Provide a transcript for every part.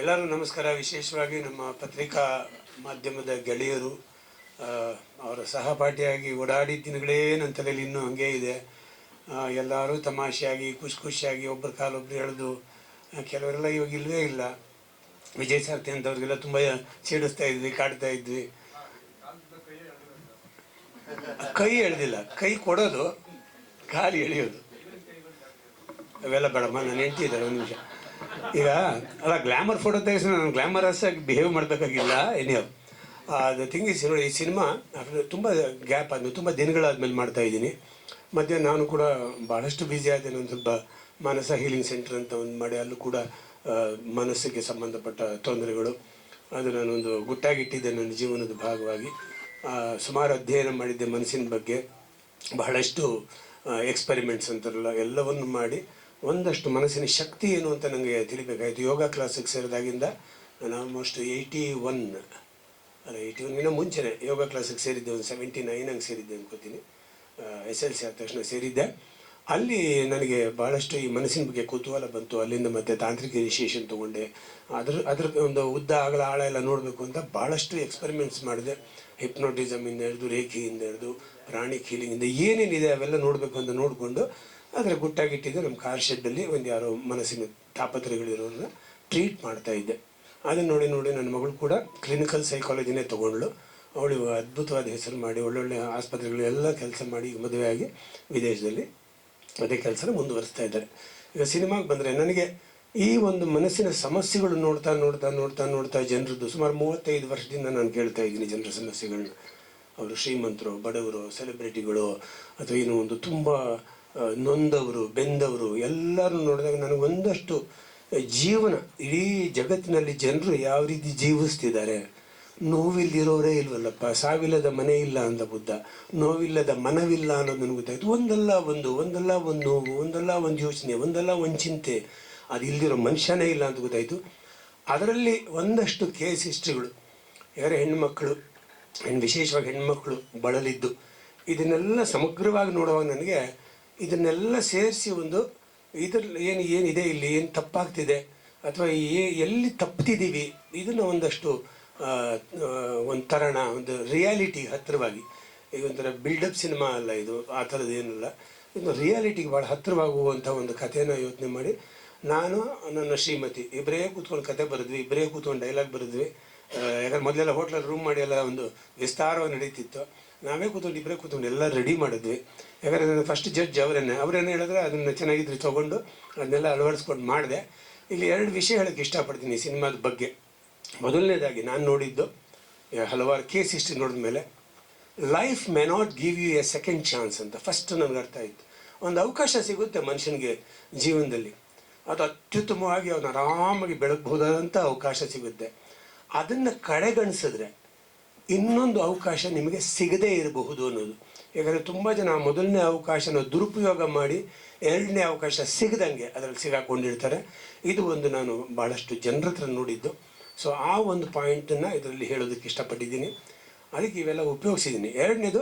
ಎಲ್ಲರೂ ನಮಸ್ಕಾರ. ವಿಶೇಷವಾಗಿ ನಮ್ಮ ಪತ್ರಿಕಾ ಮಾಧ್ಯಮದ ಗೆಳೆಯರು ಅವರ ಸಹಪಾಠಿಯಾಗಿ ಓಡಾಡಿ ದಿನಗಳೇ ನನ್ನ ತಲೆಯಲ್ಲಿ ಇನ್ನೂ ಹಾಗೇ ಇದೆ. ಎಲ್ಲರೂ ತಮಾಷೆಯಾಗಿ ಖುಷಿ ಖುಷಿಯಾಗಿ ಒಬ್ಬರ ಕಾಲೊಬ್ರು ಎಳೆದು ಕೆಲವರೆಲ್ಲ ಇವಾಗ ಇಲ್ಲವೇ ಇಲ್ಲ. ವಿಜಯ್ ಸಾರ್ಥಿ ಅಂತವ್ರಿಗೆಲ್ಲ ತುಂಬ ಸೀಡಿಸ್ತಾ ಇದ್ವಿ, ಕಾಡ್ತಾ ಇದ್ವಿ. ಕೈ ಎಳೆದಿಲ್ಲ. ಕೈ ಕೊಡೋದು, ಕಾಲು ಎಳೆಯೋದು. ಅವೆಲ್ಲ ಬೇಡಮ್ಮ ನಾನು ಹೆಂಡ್ತಿದ್ದಾರೆ ಒಂದು ನಿಮಿಷ. ಈಗ, ಅಲ್ಲ ಗ್ಲಾಮರ್ ಫೋಟೋ ತೆಗೆಸಿ ನಾನು ಗ್ಲಾಮರಸ್ ಆಗಿ ಬಿಹೇವ್ ಮಾಡಬೇಕಾಗಿಲ್ಲ ಎನಿಯೋ ಅದು ಥಿಂಗ್ ಇಸ್ ನೋಡಿ, ಈ ಸಿನಿಮಾ ತುಂಬ ಗ್ಯಾಪ್ ಆದ್ಮೇಲೆ, ತುಂಬ ದಿನಗಳಾದ್ಮೇಲೆ ಮಾಡ್ತಾ ಇದ್ದೀನಿ. ಮತ್ತು ನಾನು ಕೂಡ ಭಾಳಷ್ಟು ಬ್ಯುಸಿ ಆದೆ ನಾನು ಸ್ವಲ್ಪ ಮಾನಸ ಹೀಲಿಂಗ್ ಸೆಂಟರ್ ಅಂತ ಒಂದು ಮಾಡಿ, ಅಲ್ಲೂ ಕೂಡ ಮನಸ್ಸಿಗೆ ಸಂಬಂಧಪಟ್ಟ ತೊಂದರೆಗಳು. ಅದು ನಾನೊಂದು ಗುಟ್ಟಾಗಿಟ್ಟಿದ್ದೆ ನನ್ನ ಜೀವನದ ಭಾಗವಾಗಿ. ಸುಮಾರು ಅಧ್ಯಯನ ಮಾಡಿದ್ದೆ ಮನಸ್ಸಿನ ಬಗ್ಗೆ. ಬಹಳಷ್ಟು ಎಕ್ಸ್ಪೆರಿಮೆಂಟ್ಸ್ ಅಂತಾರಲ್ಲ, ಎಲ್ಲವನ್ನು ಮಾಡಿ ಒಂದಷ್ಟು ಮನಸ್ಸಿನ ಶಕ್ತಿ ಏನು ಅಂತ ನನಗೆ ತಿಳಿಬೇಕಾಯಿತು. ಯೋಗ ಕ್ಲಾಸಿಗೆ ಸೇರಿದಾಗಿಂದ ನಾನು ಆಲ್ಮೋಸ್ಟ್ ಏಯ್ಟಿ ಒನ್ ಅಲ್ಲ ಏಯ್ಟಿ ಒನ್ಗಿನ ಮುಂಚೆನೆ ಯೋಗ ಕ್ಲಾಸಿಗೆ ಸೇರಿದ್ದೆ, ಒಂದು ಸೆವೆಂಟಿ ನೈನ್ ಹಂಗೆ ಸೇರಿದ್ದೆ ಅನ್ಕೋತೀನಿ. ಎಸ್ ಎಲ್ ಸಿ ಆದ ತಕ್ಷಣ ಸೇರಿದ್ದೆ. ಅಲ್ಲಿ ನನಗೆ ಭಾಳಷ್ಟು ಈ ಮನಸ್ಸಿನ ಬಗ್ಗೆ ಕುತೂಹಲ ಬಂತು. ಅಲ್ಲಿಂದ ಮತ್ತೆ ತಾಂತ್ರಿಕ ಇನಿಷಿಯೇಷನ್ ತೊಗೊಂಡೆ. ಅದ್ರ ಅದ್ರ ಒಂದು ಉದ್ದ ಆಗಲ ಆಳ ಎಲ್ಲ ನೋಡಬೇಕು ಅಂತ ಭಾಳಷ್ಟು ಎಕ್ಸ್ಪೆರಿಮೆಂಟ್ಸ್ ಮಾಡಿದೆ. ಹಿಪ್ನೋಟಿಸಮಿಂದ ಹಿಡಿದು, ರೇಖೆಯಿಂದ ಹಿಡಿದು ಪ್ರಾಣಿಕ್ ಕೀಲಿಂಗಿಂದ ಏನೇನಿದೆ ಅವೆಲ್ಲ ನೋಡಬೇಕು ಅಂತ ನೋಡಿಕೊಂಡು ಅದರ ಗುಟ್ಟಾಗಿಟ್ಟಿದ್ದು ನಮ್ಮ ಕಾರ್ ಶೆಡ್ಡಲ್ಲಿ ಒಂದು ಯಾರೋ ಮನಸ್ಸಿನ ತಾಪತ್ರಗಳಿರೋರನ್ನ ಟ್ರೀಟ್ ಮಾಡ್ತಾ ಇದ್ದೆ. ಅದನ್ನು ನೋಡಿ ನೋಡಿ ನನ್ನ ಮಗಳು ಕೂಡ ಕ್ಲಿನಿಕಲ್ ಸೈಕಾಲಜಿನೇ ತೊಗೊಂಡ್ಳು. ಅವಳು ಅದ್ಭುತವಾದ ಹೆಸರು ಮಾಡಿ ಒಳ್ಳೊಳ್ಳೆ ಆಸ್ಪತ್ರೆಗಳು ಎಲ್ಲ ಕೆಲಸ ಮಾಡಿ ಮದುವೆಯಾಗಿ ವಿದೇಶದಲ್ಲಿ ಅದೇ ಕೆಲಸನ ಮುಂದುವರಿಸ್ತಾ ಇದ್ದಾರೆ. ಈಗ ಸಿನಿಮಾಗೆ ಬಂದರೆ ನನಗೆ ಈ ಒಂದು ಮನಸ್ಸಿನ ಸಮಸ್ಯೆಗಳು ನೋಡ್ತಾ ನೋಡ್ತಾ ನೋಡ್ತಾ ನೋಡ್ತಾ ಜನರದ್ದು ಸುಮಾರು ಮೂವತ್ತೈದು ವರ್ಷದಿಂದ ನಾನು ಕೇಳ್ತಾ ಇದ್ದೀನಿ ಜನರ ಸಮಸ್ಯೆಗಳನ್ನ ಅವರು ಶ್ರೀಮಂತರು, ಬಡವರು ಸೆಲೆಬ್ರಿಟಿಗಳು ಅಥವಾ ಏನು ಒಂದು ತುಂಬ ನೊಂದವರು, ಬೆಂದವರು ಎಲ್ಲರೂ ನೋಡಿದಾಗ ನನಗೆ ಒಂದಷ್ಟು ಜೀವನ, ಇಡೀ ಜಗತ್ತಿನಲ್ಲಿ ಜನರು ಯಾವ ರೀತಿ ಜೀವಿಸ್ತಿದ್ದಾರೆ. ನೋವಿಲ್ದಿರೋರೇ ಇಲ್ವಲ್ಲಪ್ಪ, ಸಾವಿಲ್ಲದ ಮನೆ ಇಲ್ಲ ಅಂದ ಬುದ್ಧ, ನೋವಿಲ್ಲದ ಮನವಿಲ್ಲ ಅನ್ನೋದು ನನಗೆ ಗೊತ್ತಾಯ್ತು. ಒಂದಲ್ಲ ಒಂದು ಒಂದಲ್ಲ ಒಂದು ನೋವು, ಒಂದಲ್ಲ ಒಂದು ಯೋಚನೆ, ಒಂದಲ್ಲ ಒಂದು ಚಿಂತೆ, ಅದು ಇಲ್ದಿರೋ ಮನುಷ್ಯನೇ ಇಲ್ಲ ಅಂತ ಗೊತ್ತಾಯ್ತು. ಅದರಲ್ಲಿ ಒಂದಷ್ಟು ಕೇಸ್ ಹಿಸ್ಟ್ರಿಗಳು. ಯಾರು ಹೆಣ್ಮಕ್ಳು ಹೆಣ್ಣು ವಿಶೇಷವಾಗಿ ಹೆಣ್ಮಕ್ಳು ಬಳಲಿದ್ದು, ಇದನ್ನೆಲ್ಲ ಸಮಗ್ರವಾಗಿ ನೋಡುವಾಗ ನನಗೆ ಇದನ್ನೆಲ್ಲ ಸೇರಿಸಿ ಒಂದು ಇದ್ರಲ್ಲಿ ಏನು, ಏನಿದೆ ಇಲ್ಲಿ, ಏನು ತಪ್ಪಾಗ್ತಿದೆ, ಅಥವಾ ಎಲ್ಲಿ ತಪ್ಪಿದ್ದೀವಿ ಇದನ್ನು ಒಂದಷ್ಟು ಒಂದು ತರಣ, ಒಂದು ರಿಯಾಲಿಟಿ ಹತ್ತಿರವಾಗಿ, ಈಗ ಒಂಥರ ಬಿಲ್ಡಪ್ ಸಿನಿಮಾ ಅಲ್ಲ ಇದು, ಆ ಥರದ್ದು ಏನಲ್ಲ. ಇದು ರಿಯಾಲಿಟಿಗೆ ಭಾಳ ಹತ್ತಿರವಾಗುವಂಥ ಒಂದು ಕಥೆನ ಯೋಚನೆ ಮಾಡಿ, ನಾನು ನನ್ನ ಶ್ರೀಮತಿ ಇಬ್ಬರೇ ಕೂತ್ಕೊಂಡು ಕತೆ ಬರೆದ್ವಿ ಇಬ್ಬರೇ ಕೂತ್ಕೊಂಡು ಡೈಲಾಗ್ ಬರೆದ್ವಿ ಯಾಕಂದ್ರೆ ಮೊದಲೆಲ್ಲ ಹೋಟ್ಲಲ್ಲಿ ರೂಮ್ ಮಾಡಿ ಎಲ್ಲ ಒಂದು ವಿಸ್ತಾರವಾಗಿ ನಡೀತಿತ್ತು. ನಾವೇ ಕೂತ್ಕೊಂಡು ಇಬ್ಬರೇ ಕೂತ್ಕೊಂಡು ಎಲ್ಲ ರೆಡಿ ಮಾಡಿದ್ವಿ. ಯಾಕಂದರೆ ಫಸ್ಟ್ ಜಡ್ಜ್ ಅವರೇನೆ ಅವರೇನು ಹೇಳಿದ್ರೆ ಅದನ್ನು ಚೆನ್ನಾಗಿದ್ರೆ ತೊಗೊಂಡು ಅದನ್ನೆಲ್ಲ ಅಳವಡಿಸ್ಕೊಂಡು ಮಾಡಿದೆ. ಇಲ್ಲಿ ಎರಡು ವಿಷಯ ಹೇಳಕ್ಕೆ ಇಷ್ಟಪಡ್ತೀನಿ ಸಿನಿಮಾದ ಬಗ್ಗೆ. ಮೊದಲನೇದಾಗಿ ನಾನು ನೋಡಿದ್ದು ಹಲವಾರು ಕೇಸ್ ಹಿಸ್ಟ್ರಿ ನೋಡಿದ ಮೇಲೆ life may not give you a second chance ಅಂತ ಫಸ್ಟ್ ನನಗೆ ಅರ್ಥ ಆಯಿತು. ಒಂದು ಅವಕಾಶ ಸಿಗುತ್ತೆ ಮನುಷ್ಯನಿಗೆ ಜೀವನದಲ್ಲಿ. ಅದು ಅತ್ಯುತ್ತಮವಾಗಿ ಅವನು ಆರಾಮಾಗಿ ಬೆಳಗ್ಬಹುದಾದಂಥ ಅವಕಾಶ ಸಿಗುತ್ತೆ. ಅದನ್ನು ಕಡೆಗಣಿಸಿದ್ರೆ ಇನ್ನೊಂದು ಅವಕಾಶ ನಿಮಗೆ ಸಿಗದೇ ಇರಬಹುದು ಅನ್ನೋದು. ಯಾಕಂದರೆ ತುಂಬ ಜನ ಮೊದಲನೇ ಅವಕಾಶನ ದುರುಪಯೋಗ ಮಾಡಿ ಎರಡನೇ ಅವಕಾಶ ಸಿಗದಂಗೆ ಅದರಲ್ಲಿ ಸಿಗಾಕೊಂಡಿರ್ತಾರೆ. ಇದು ಒಂದು ನಾನು ಭಾಳಷ್ಟು ಜನರ ಹತ್ರ ನೋಡಿದ್ದು. ಸೊ ಆ ಒಂದು ಪಾಯಿಂಟನ್ನು ಇದರಲ್ಲಿ ಹೇಳೋದಕ್ಕೆ ಇಷ್ಟಪಟ್ಟಿದ್ದೀನಿ. ಅದಕ್ಕೆ ಇವೆಲ್ಲ ಉಪಯೋಗಿಸಿದ್ದೀನಿ. ಎರಡನೇದು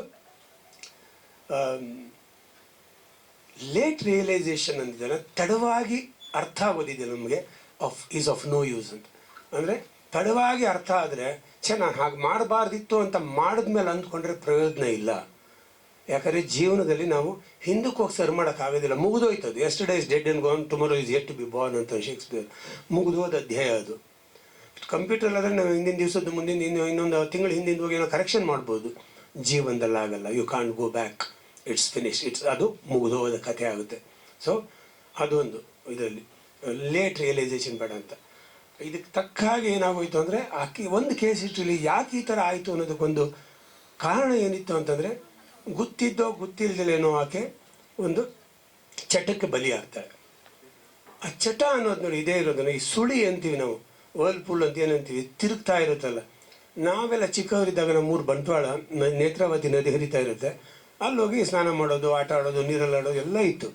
ಲೇಟ್ ರಿಯಲೈಸೇಷನ್ ಅಂದಿದ್ದಲ್ಲ ತಡವಾಗಿ ಅರ್ಥ ಆಗೋದಿದೆ ನಮಗೆ. Of is of no use ಅಂತ. ಅಂದರೆ ತಡವಾಗಿ ಅರ್ಥ ಆದರೆ ಚೆನ್ನಾಗಿ ನಾನು ಹಾಗೆ ಮಾಡಬಾರ್ದಿತ್ತು ಅಂತ ಮಾಡಿದ್ಮೇಲೆ ಅಂದ್ಕೊಂಡ್ರೆ ಪ್ರಯೋಜನ ಇಲ್ಲ. ಯಾಕಂದರೆ ಜೀವನದಲ್ಲಿ ನಾವು ಹಿಂದಕ್ಕೆ ಹೋಗಿ ಸರ್ ಮಾಡೋಕ್ಕಾಗೋದಿಲ್ಲ ಮುಗಿದೋಯ್ತು ಅದು. Yesterday is dead and gone tomorrow is yet to be born ಅಂತ ಶೇಕ್ಸ್ಪಿಯರ್ ಮುಗಿದೋದ ಅಧ್ಯಾಯ ಅದು. ಕಂಪ್ಯೂಟರ್ ಆದರೆ ನಾವು ಹಿಂದಿನ ದಿವಸದ ಮುಂದಿನ ಇನ್ನು, ಇನ್ನೊಂದು ತಿಂಗಳ ಹಿಂದಿನ ಹೋಗಿ ಏನೋ ಕರೆಕ್ಷನ್ ಮಾಡ್ಬೋದು. ಜೀವನದಲ್ಲಿ ಆಗಲ್ಲ. You can't go back it's finish it's ಅದು ಮುಗಿದೋದ ಕಥೆ ಆಗುತ್ತೆ. ಸೊ ಅದೊಂದು ಇದರಲ್ಲಿ. ಲೇಟ್ ರಿಯಲೈಸೇಷನ್ ಬೇಡ ಅಂತ. ಇದಕ್ಕೆ ತಕ್ಕ ಹಾಗೆ ಏನಾಗೋಯ್ತು ಅಂದರೆ ಆಕಿ ಒಂದು ಕೇಸ್ ಹಿಸ್ಟ್ರಿಲಿ ಯಾಕೆ ಈ ಥರ ಆಯಿತು ಅನ್ನೋದಕ್ಕೊಂದು ಕಾರಣ ಏನಿತ್ತು ಅಂತಂದರೆ ಗೊತ್ತಿದ್ದೋ ಗೊತ್ತಿಲ್ಲದೇನೋ ಆಕೆ ಒಂದು ಚಟಕ್ಕೆ ಬಲಿಯಾಗ್ತಾಳೆ. ಆ ಚಟ ಅನ್ನೋದು ನೋಡಿ ಇದೇ ಇರೋದನ್ನ ಈ ಸುಳಿ ಅಂತೀವಿ ನಾವು ವರ್ಲ್ಪೂಲ್ ಅಂತ ಏನಂತೀವಿ, ತಿರುಗ್ತಾ ಇರುತ್ತಲ್ಲ. ನಾವೆಲ್ಲ ಚಿಕ್ಕವರಿದ್ದಾಗ ನಮ್ಮ ಊರು ಬಂಟ್ವಾಳ ನೇತ್ರಾವತಿ ನದಿ ಹರಿತಾ ಇರುತ್ತೆ. ಅಲ್ಲಿ ಹೋಗಿ ಸ್ನಾನ ಮಾಡೋದು, ಆಟ ಆಡೋದು, ನೀರಲ್ಲಿ ಆಡೋದು ಎಲ್ಲ ಇತ್ತು.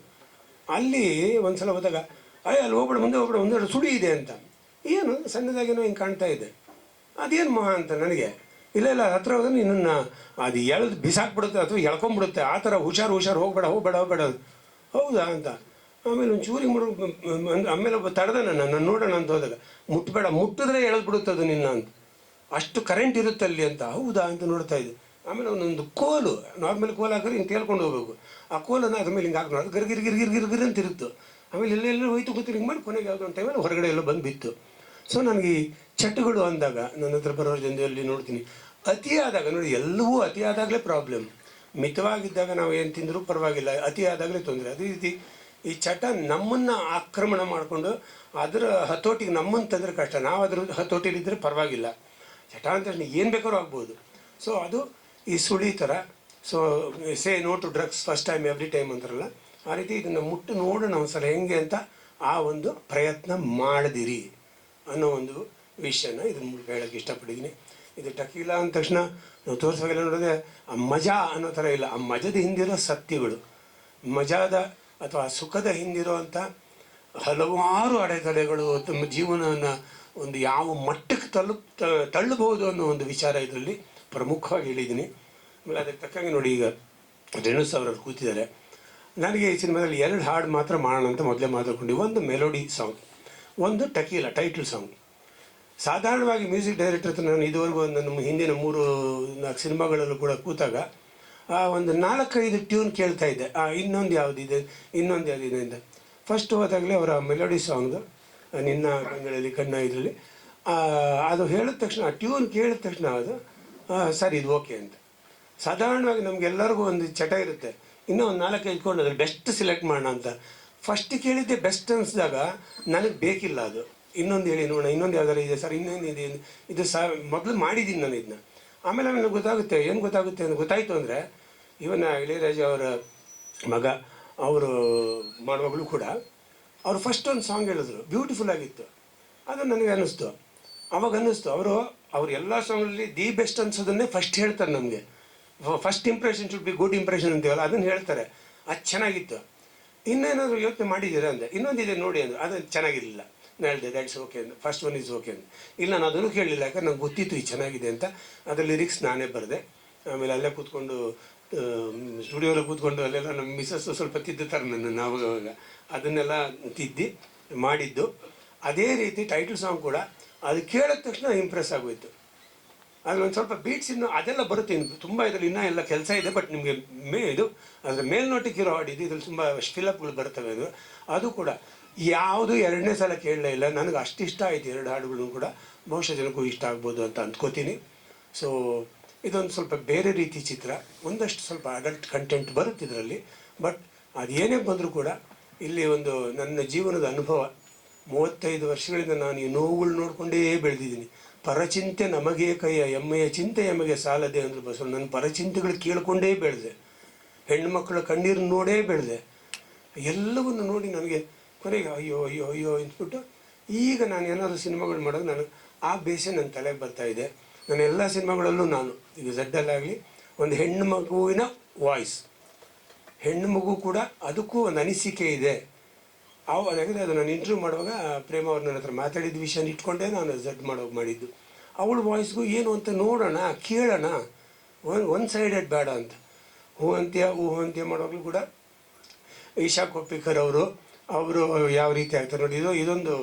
ಅಲ್ಲಿ ಒಂದ್ಸಲ ಹೋದಾಗ, ಅಯ್ಯ, ಅಲ್ಲಿ ಹೋಗ್ಬೇಡ, ಮುಂದೆ ಹೋಗ್ಬೇಡ ಮುಂದೆ ಸುಳಿ ಇದೆ ಅಂತ. ಏನು ಸಣ್ಣದಾಗೇನೋ ಹಿಂಗೆ ಕಾಣ್ತಾ ಇದೆ. ಅದೇನು ಮಹಾ ಅಂತ ನನಗೆ. ಇಲ್ಲ ಇಲ್ಲ, ಹತ್ರ ಹೋದ್ರೆ ನಿನ್ನನ್ನು ಅದು ಎಳ್ದು ಬಿಸಾಕ್ಬಿಡುತ್ತೆ ಅಥವಾ ಎಳ್ಕೊಂಬಿಡುತ್ತೆ. ಆ ಥರ ಹುಷಾರು ಹುಷಾರು ಹೋಗ್ಬೇಡ ಹೋಗ್ಬೇಡ ಹೋಗ್ಬೇಡ ಹೌದಾ ಅಂತ. ಆಮೇಲೆ ಒಂದು ಮಾಡೋ ಆಮೇಲೆ ಒಬ್ಬ ತಡೆದ ನನ್ನ ನೋಡೋಣ ಅಂತ ಹೋದಾಗ. ಮುಟ್ಬೇಡ, ಮುಟ್ಟಿದ್ರೆ ಅದು ನಿನ್ನ ಅಂತ. ಅಷ್ಟು ಕರೆಂಟ್ ಇರುತ್ತೆ ಅಲ್ಲಿ ಅಂತ. ಹೌದಾ ಅಂತ ನೋಡ್ತಾ ಇದ್ದೆ. ಆಮೇಲೆ ಒಂದೊಂದು ಕೋಲು ನಾರ್ಮಲ್ ಕೋಲು ಹಾಕಿದ್ರೆ ಹಿಂಗೆ ತೇಳ್ಕೊಂಡು ಹೋಗ್ಬೇಕು. ಆ ಕೋಲನ್ನು ಅದ್ರ ಮೇಲೆ ಹಿಂಗೆ ಹಾಕೋಣ ಅದು ಗಿರ್ಗಿರ್ ಗಿರ್ ಗಿರ್ ಗಿರ್ ಗಿರ್ ಅಂತ ಇರುತ್ತೆ. ಆಮೇಲೆ ಎಲ್ಲೆಲ್ಲರೂ ಹೋಯ್ತು ಗೊತ್ತಿಲ್ಲ ಹಿಂಗೆ ಮಾಡಿ ಕೊನೆಗೆ ಯಾವುದೋ ಒಂದು ಟೈಮಲ್ಲಿ ಹೊರಗಡೆ ಎಲ್ಲ ಬಂದು ಬಿತ್ತು ಸೊ ನನಗೆ ಚಟಗಳು ಅಂದಾಗ ನನ್ನ ಹತ್ರ ಬರೋ ಜನದಲ್ಲಿ ನೋಡ್ತೀನಿ. ಅತಿಯಾದಾಗ ನೋಡಿ, ಎಲ್ಲವೂ ಅತಿಯಾದಾಗಲೇ ಪ್ರಾಬ್ಲಮ್ ಮಿತವಾಗಿದ್ದಾಗ ನಾವು ಏನು ತಿಂದರೂ ಪರವಾಗಿಲ್ಲ. ಅತಿಯಾದಾಗಲೇ ತೊಂದರೆ. ಅದೇ ರೀತಿ ಈ ಚಟ ನಮ್ಮನ್ನು ಆಕ್ರಮಣ ಮಾಡಿಕೊಂಡು ಅದರ ಹತೋಟಿಗೆ ನಮ್ಮನ್ನು ತಂದರೆ ಕಷ್ಟ. ನಾವು ಅದ್ರ ಹತೋಟಿಲಿದ್ದರೆ ಪರವಾಗಿಲ್ಲ. ಚಟ ಅಂತ ಏನು ಬೇಕಾದ್ರೂ ಆಗ್ಬೋದು. ಸೊ ಅದು ಈ ಸುಳಿ ಥರ so say no to drugs first time every time ಅಂತಾರಲ್ಲ. ಆ ರೀತಿ ಇದನ್ನು ಮುಟ್ಟು ನೋಡೋಣ ಒಂದ್ಸಲ ಹೆಂಗೆ ಅಂತ ಆ ಒಂದು ಪ್ರಯತ್ನ ಮಾಡದಿರಿ. ಅನ್ನೋ ಒಂದು ವಿಷಯನ ಇದ್ರ ಮೂಲಕ ಹೇಳೋಕ್ಕೆ ಇಷ್ಟಪಟ್ಟಿದ್ದೀನಿ. ಇದು ಟಕೀಲ ಅಂದ ತಕ್ಷಣ ನಾವು ತೋರಿಸುವಾಗೆಲ್ಲ ನೋಡಿದ್ರೆ, ಆ ಮಜಾ ಅನ್ನೋ ಥರ ಇಲ್ಲ. ಆ ಮಜದ ಹಿಂದಿರೋ ಸತ್ಯಗಳು, ಮಜಾದ ಅಥವಾ ಸುಖದ ಹಿಂದಿರುವಂಥ ಹಲವಾರು ಅಡೆತಡೆಗಳು ತಮ್ಮ ಜೀವನವನ್ನು ಒಂದು ಯಾವ ಮಟ್ಟಕ್ಕೆ ತಲು ತಳ್ಳಬಹುದು ಅನ್ನೋ ಒಂದು ವಿಚಾರ ಇದರಲ್ಲಿ ಪ್ರಮುಖವಾಗಿ ಹೇಳಿದ್ದೀನಿ. ಆಮೇಲೆ ಅದಕ್ಕೆ ತಕ್ಕಂಗೆ ನೋಡಿ ಈಗ ರೇಣು ಸಾವಿರ ಕೂತಿದ್ದಾರೆ. ನನಗೆ ಈ ಸಿನಿಮಾದಲ್ಲಿ ಎರಡು ಹಾಡು ಮಾತ್ರ ಮಾಡೋಣ ಅಂತ ಮೊದಲೇ ಮಾತಾಡ್ಕೊಂಡು. ಒಂದು ಮೆಲೋಡಿ ಸಾಂಗ್. ಒಂದು ಟಕೀಲ ಟೈಟಲ್ ಸಾಂಗ್ ಸಾಧಾರಣವಾಗಿ ಮ್ಯೂಸಿಕ್ ಡೈರೆಕ್ಟರ್ ಹತ್ರ ನಾನು ಇದುವರೆಗೂ ಒಂದು ನಮ್ಮ ಹಿಂದಿನ ಮೂರು ನಾಲ್ಕು ಸಿನಿಮಾಗಳಲ್ಲೂ ಕೂಡ ಕೂತಾಗ, ಆ ಒಂದು ನಾಲ್ಕೈದು ಟ್ಯೂನ್ ಕೇಳ್ತಾ ಇದ್ದೆ. ಆ, ಇನ್ನೊಂದು ಯಾವುದಿದೆ? ಇನ್ನೊಂದು ಯಾವುದಿದೆ ಅಂತ. ಫಸ್ಟ್ ಹೋದಾಗಲೇ ಅವರ ಮೆಲೋಡಿ ಸಾಂಗ್ ನಿನ್ನ ಕಣ್ಣಲ್ಲಿ ಕಣ್ಣ ಇದರಲ್ಲಿ ಅದು ಹೇಳಿದ ತಕ್ಷಣ, ಆ ಟ್ಯೂನ್ ಕೇಳಿದ ತಕ್ಷಣ ಅದು ಸರಿ, ಇದು ಓಕೆ ಅಂತ. ಸಾಧಾರಣವಾಗಿ ನಮಗೆಲ್ಲರಿಗೂ ಒಂದು ಚಟ ಇರುತ್ತೆ. ಇನ್ನೂ ಒಂದು ನಾಲ್ಕೈದು ಕೊಂಡು ಅದ್ರ ಬೆಸ್ಟ್ ಸೆಲೆಕ್ಟ್ ಮಾಡೋಣ ಅಂತ. ಫಸ್ಟ್ ಕೇಳಿದ್ದೆ ಬೆಸ್ಟ್ ಅನ್ಸಿದಾಗ ನನಗೆ ಬೇಕಿಲ್ಲ ಅದು. ಇನ್ನೊಂದು ಹೇಳಿ ನೋಡೋಣ, ಇನ್ನೊಂದು ಯಾವ್ದಾರು ಇದೆ ಸರ್, ಇನ್ನೊಂದು ಇದೆ ಇದು ಸಹ ಮೊದಲು ಮಾಡಿದ್ದೀನಿ ನಾನು ಇದನ್ನ ಆಮೇಲೆ ಆಮೇಲೆ ಗೊತ್ತಾಗುತ್ತೆ, ಏನು ಗೊತ್ತಾಗುತ್ತೆ ಅಂತ ಗೊತ್ತಾಯಿತು ಅಂದರೆ ಇವನ ಇಳೆಯರಾಜ ಅವರ ಮಗ, ಅವರು ಮಾಡುವಾಗಲೂ ಕೂಡ ಅವರು ಫಸ್ಟ್ ಒಂದು ಸಾಂಗ್ ಹೇಳಿದ್ರು ಬ್ಯೂಟಿಫುಲ್ ಆಗಿತ್ತು. ಅದು ನನಗೆ ಅನ್ನಿಸ್ತು. ಅವಾಗ ಅನ್ನಿಸ್ತು, ಅವರು, ಅವ್ರು ಎಲ್ಲ ಸಾಂಗಲ್ಲಿ ದಿ ಬೆಸ್ಟ್ ಅನ್ಸೋದನ್ನೇ ಫಸ್ಟ್ ಹೇಳ್ತಾರೆ ನಮಗೆ. First impression should be good impression ಅಂತೀವಲ್ಲ, ಅದನ್ನು ಹೇಳ್ತಾರೆ. ಅದು ಚೆನ್ನಾಗಿತ್ತು. ಇನ್ನೇನಾದರೂ ಯೋಚನೆ ಮಾಡಿದ್ದೀರಾ ಅಂದೆ ಇನ್ನೊಂದಿದೆ ನೋಡಿ ಅಂದರೆ ಅದು ಚೆನ್ನಾಗಿರಲಿಲ್ಲ. ನಾನು ಹೇಳಿದೆ ದ್ಯಾಟ್ಸ್ ಓಕೆ ಅಂತ ಫಸ್ಟ್ ಒನ್ ಇಸ್ ಓಕೆ ಅಂತ ಇಲ್ಲ, ನಾನು ಅದನ್ನು ಕೇಳಲಿಲ್ಲ ಯಾಕಂದ್ರೆ ನಂಗೆ ಗೊತ್ತಿತ್ತು ಇದು ಚೆನ್ನಾಗಿದೆ ಅಂತ. ಅದರ ಲಿರಿಕ್ಸ್ ನಾನೇ ಬರೆದೆ. ಆಮೇಲೆ ಅಲ್ಲೇ ಕೂತ್ಕೊಂಡು ಸ್ಟುಡಿಯೋಲ್ಲಿ ಕೂತ್ಕೊಂಡು ಅಲ್ಲೆಲ್ಲ ನಮ್ಮ ಮಿಸ್ಸಸ್ ಸ್ವಲ್ಪ ತಿದ್ದುತ್ತಾರೆ ನನ್ನ ಅವಾಗ. ಅದನ್ನೆಲ್ಲ ತಿದ್ದಿ, ಮಾಡಿದ್ದು. ಅದೇ ರೀತಿ ಟೈಟಲ್ ಸಾಂಗ್ ಕೂಡ, ಅದು ಕೇಳಿದ ತಕ್ಷಣ ಇಂಪ್ರೆಸ್ ಆಗೋಯ್ತು. ಅದ್ರಲ್ಲಿ ಒಂದು ಸ್ವಲ್ಪ ಬೀಟ್ಸ್ ಇನ್ನು ಅದೆಲ್ಲ ಬರುತ್ತೆ. ಇನ್ನು ತುಂಬ ಇದರಲ್ಲಿ ಇನ್ನೂ ಎಲ್ಲ ಕೆಲಸ ಇದೆ ಬಟ್ ನಿಮಗೆ ಮೇ ಇದು, ಅದರ ಮೇಲ್ನೋಟಕ್ಕೆ ಇರೋ ಹಾಡು ಇದು ಇದ್ರಲ್ಲಿ ತುಂಬ ಫಿಲಪ್ಗಳು ಬರ್ತವೆ ಅದು. ಅದು ಕೂಡ ಯಾವುದು ಎರಡನೇ ಸಲ ಕೇಳಲೇ ಇಲ್ಲ. ನನಗೆ ಅಷ್ಟು ಇಷ್ಟ ಆಯಿತು ಎರಡು ಹಾಡುಗಳು ಕೂಡ. ಬಹುಶಃ ಜನಕ್ಕೂ ಇಷ್ಟ ಆಗ್ಬೋದು ಅಂತ ಅಂದ್ಕೋತೀನಿ ಸೊ ಇದೊಂದು ಸ್ವಲ್ಪ ಬೇರೆ ರೀತಿ ಚಿತ್ರ. ಒಂದಷ್ಟು ಸ್ವಲ್ಪ ಅಡಲ್ಟ್ ಕಂಟೆಂಟ್ ಬರುತ್ತೆ ಇದರಲ್ಲಿ. ಬಟ್ ಅದೇನೇ ಬಂದರೂ ಕೂಡ ಇಲ್ಲಿ ಒಂದು ನನ್ನ ಜೀವನದ ಅನುಭವ. ಮೂವತ್ತೈದು ವರ್ಷಗಳಿಂದ ನಾನು ಈ ನೋವುಗಳು ನೋಡಿಕೊಂಡೇ ಬೆಳೆದಿದ್ದೀನಿ. ಪರಚಿಂತೆ ನಮಗೆ ಕೈಯ, ಎಮ್ಮೆಯ ಚಿಂತೆ ಎಮಗೆ ಸಾಲದೆ ಅಂದ್ರೆ ಬಸವ ನನ್ನ ಪರಚಿಂತೆಗಳು ಕೇಳಿಕೊಂಡೇ ಬೆಳೆದೆ. ಹೆಣ್ಣು ಮಕ್ಕಳ ಕಣ್ಣೀರು ನೋಡೇ ಬೆಳೆದೆ. ಎಲ್ಲವನ್ನು ನೋಡಿ ನನಗೆ ಕೊನೆಗೆ ಅಯ್ಯೋ ಅಯ್ಯೋ ಅಯ್ಯೋ ಅಂದ್ಬಿಟ್ಟು ಈಗ ನಾನು ಏನಾದರೂ ಸಿನಿಮಾಗಳು ಮಾಡೋದು ನನಗೆ ಆ ಬೇಸೆ ನನ್ನ ತಲೆಗೆ ಬರ್ತಾ ಇದೆ. ನನ್ನ ಎಲ್ಲ ಸಿನಿಮಾಗಳಲ್ಲೂ ನಾನು, ಈಗ ಜಡ್ಡಲ್ಲಾಗಲಿ ಒಂದು ಹೆಣ್ಣು ಮಗುವಿನ ವಾಯ್ಸ್ ಹೆಣ್ಣು ಮಗು ಕೂಡ ಅದಕ್ಕೂ ಒಂದು ಅನಿಸಿಕೆ ಇದೆ. ಅವು ಯಾಕಂದರೆ ಅದು ನಾನು ಇಂಟರ್ವ್ಯೂ ಮಾಡುವಾಗ ಪ್ರೇಮ ಅವ್ರ ನನ್ನ ಹತ್ರ ಮಾತಾಡಿದ ವಿಷಯನ ಇಟ್ಕೊಂಡೆ ನಾನು ಝಡ್ ಮಾಡೋಗಿ ಮಾಡಿದ್ದು. ಅವಳ ವಾಯ್ಸ್ಗೂ ಏನು ಅಂತ ನೋಡೋಣ, ಕೇಳೋಣ, ಒನ್ ಒನ್ ಸೈಡೆಡ್ ಬೇಡ ಅಂತ. ಹೂ ಅಂತ್ಯ ಹೂ ಅಂತ್ಯ ಮಾಡೋವಾಗಲೂ ಕೂಡ ಈಶಾ ಕೊಪ್ಪಿಕರ್ ಅವರು ಅವರು ಯಾವ ರೀತಿ ಆಗ್ತಾರೆ ನೋಡಿ, ಇದು ಇದೊಂದು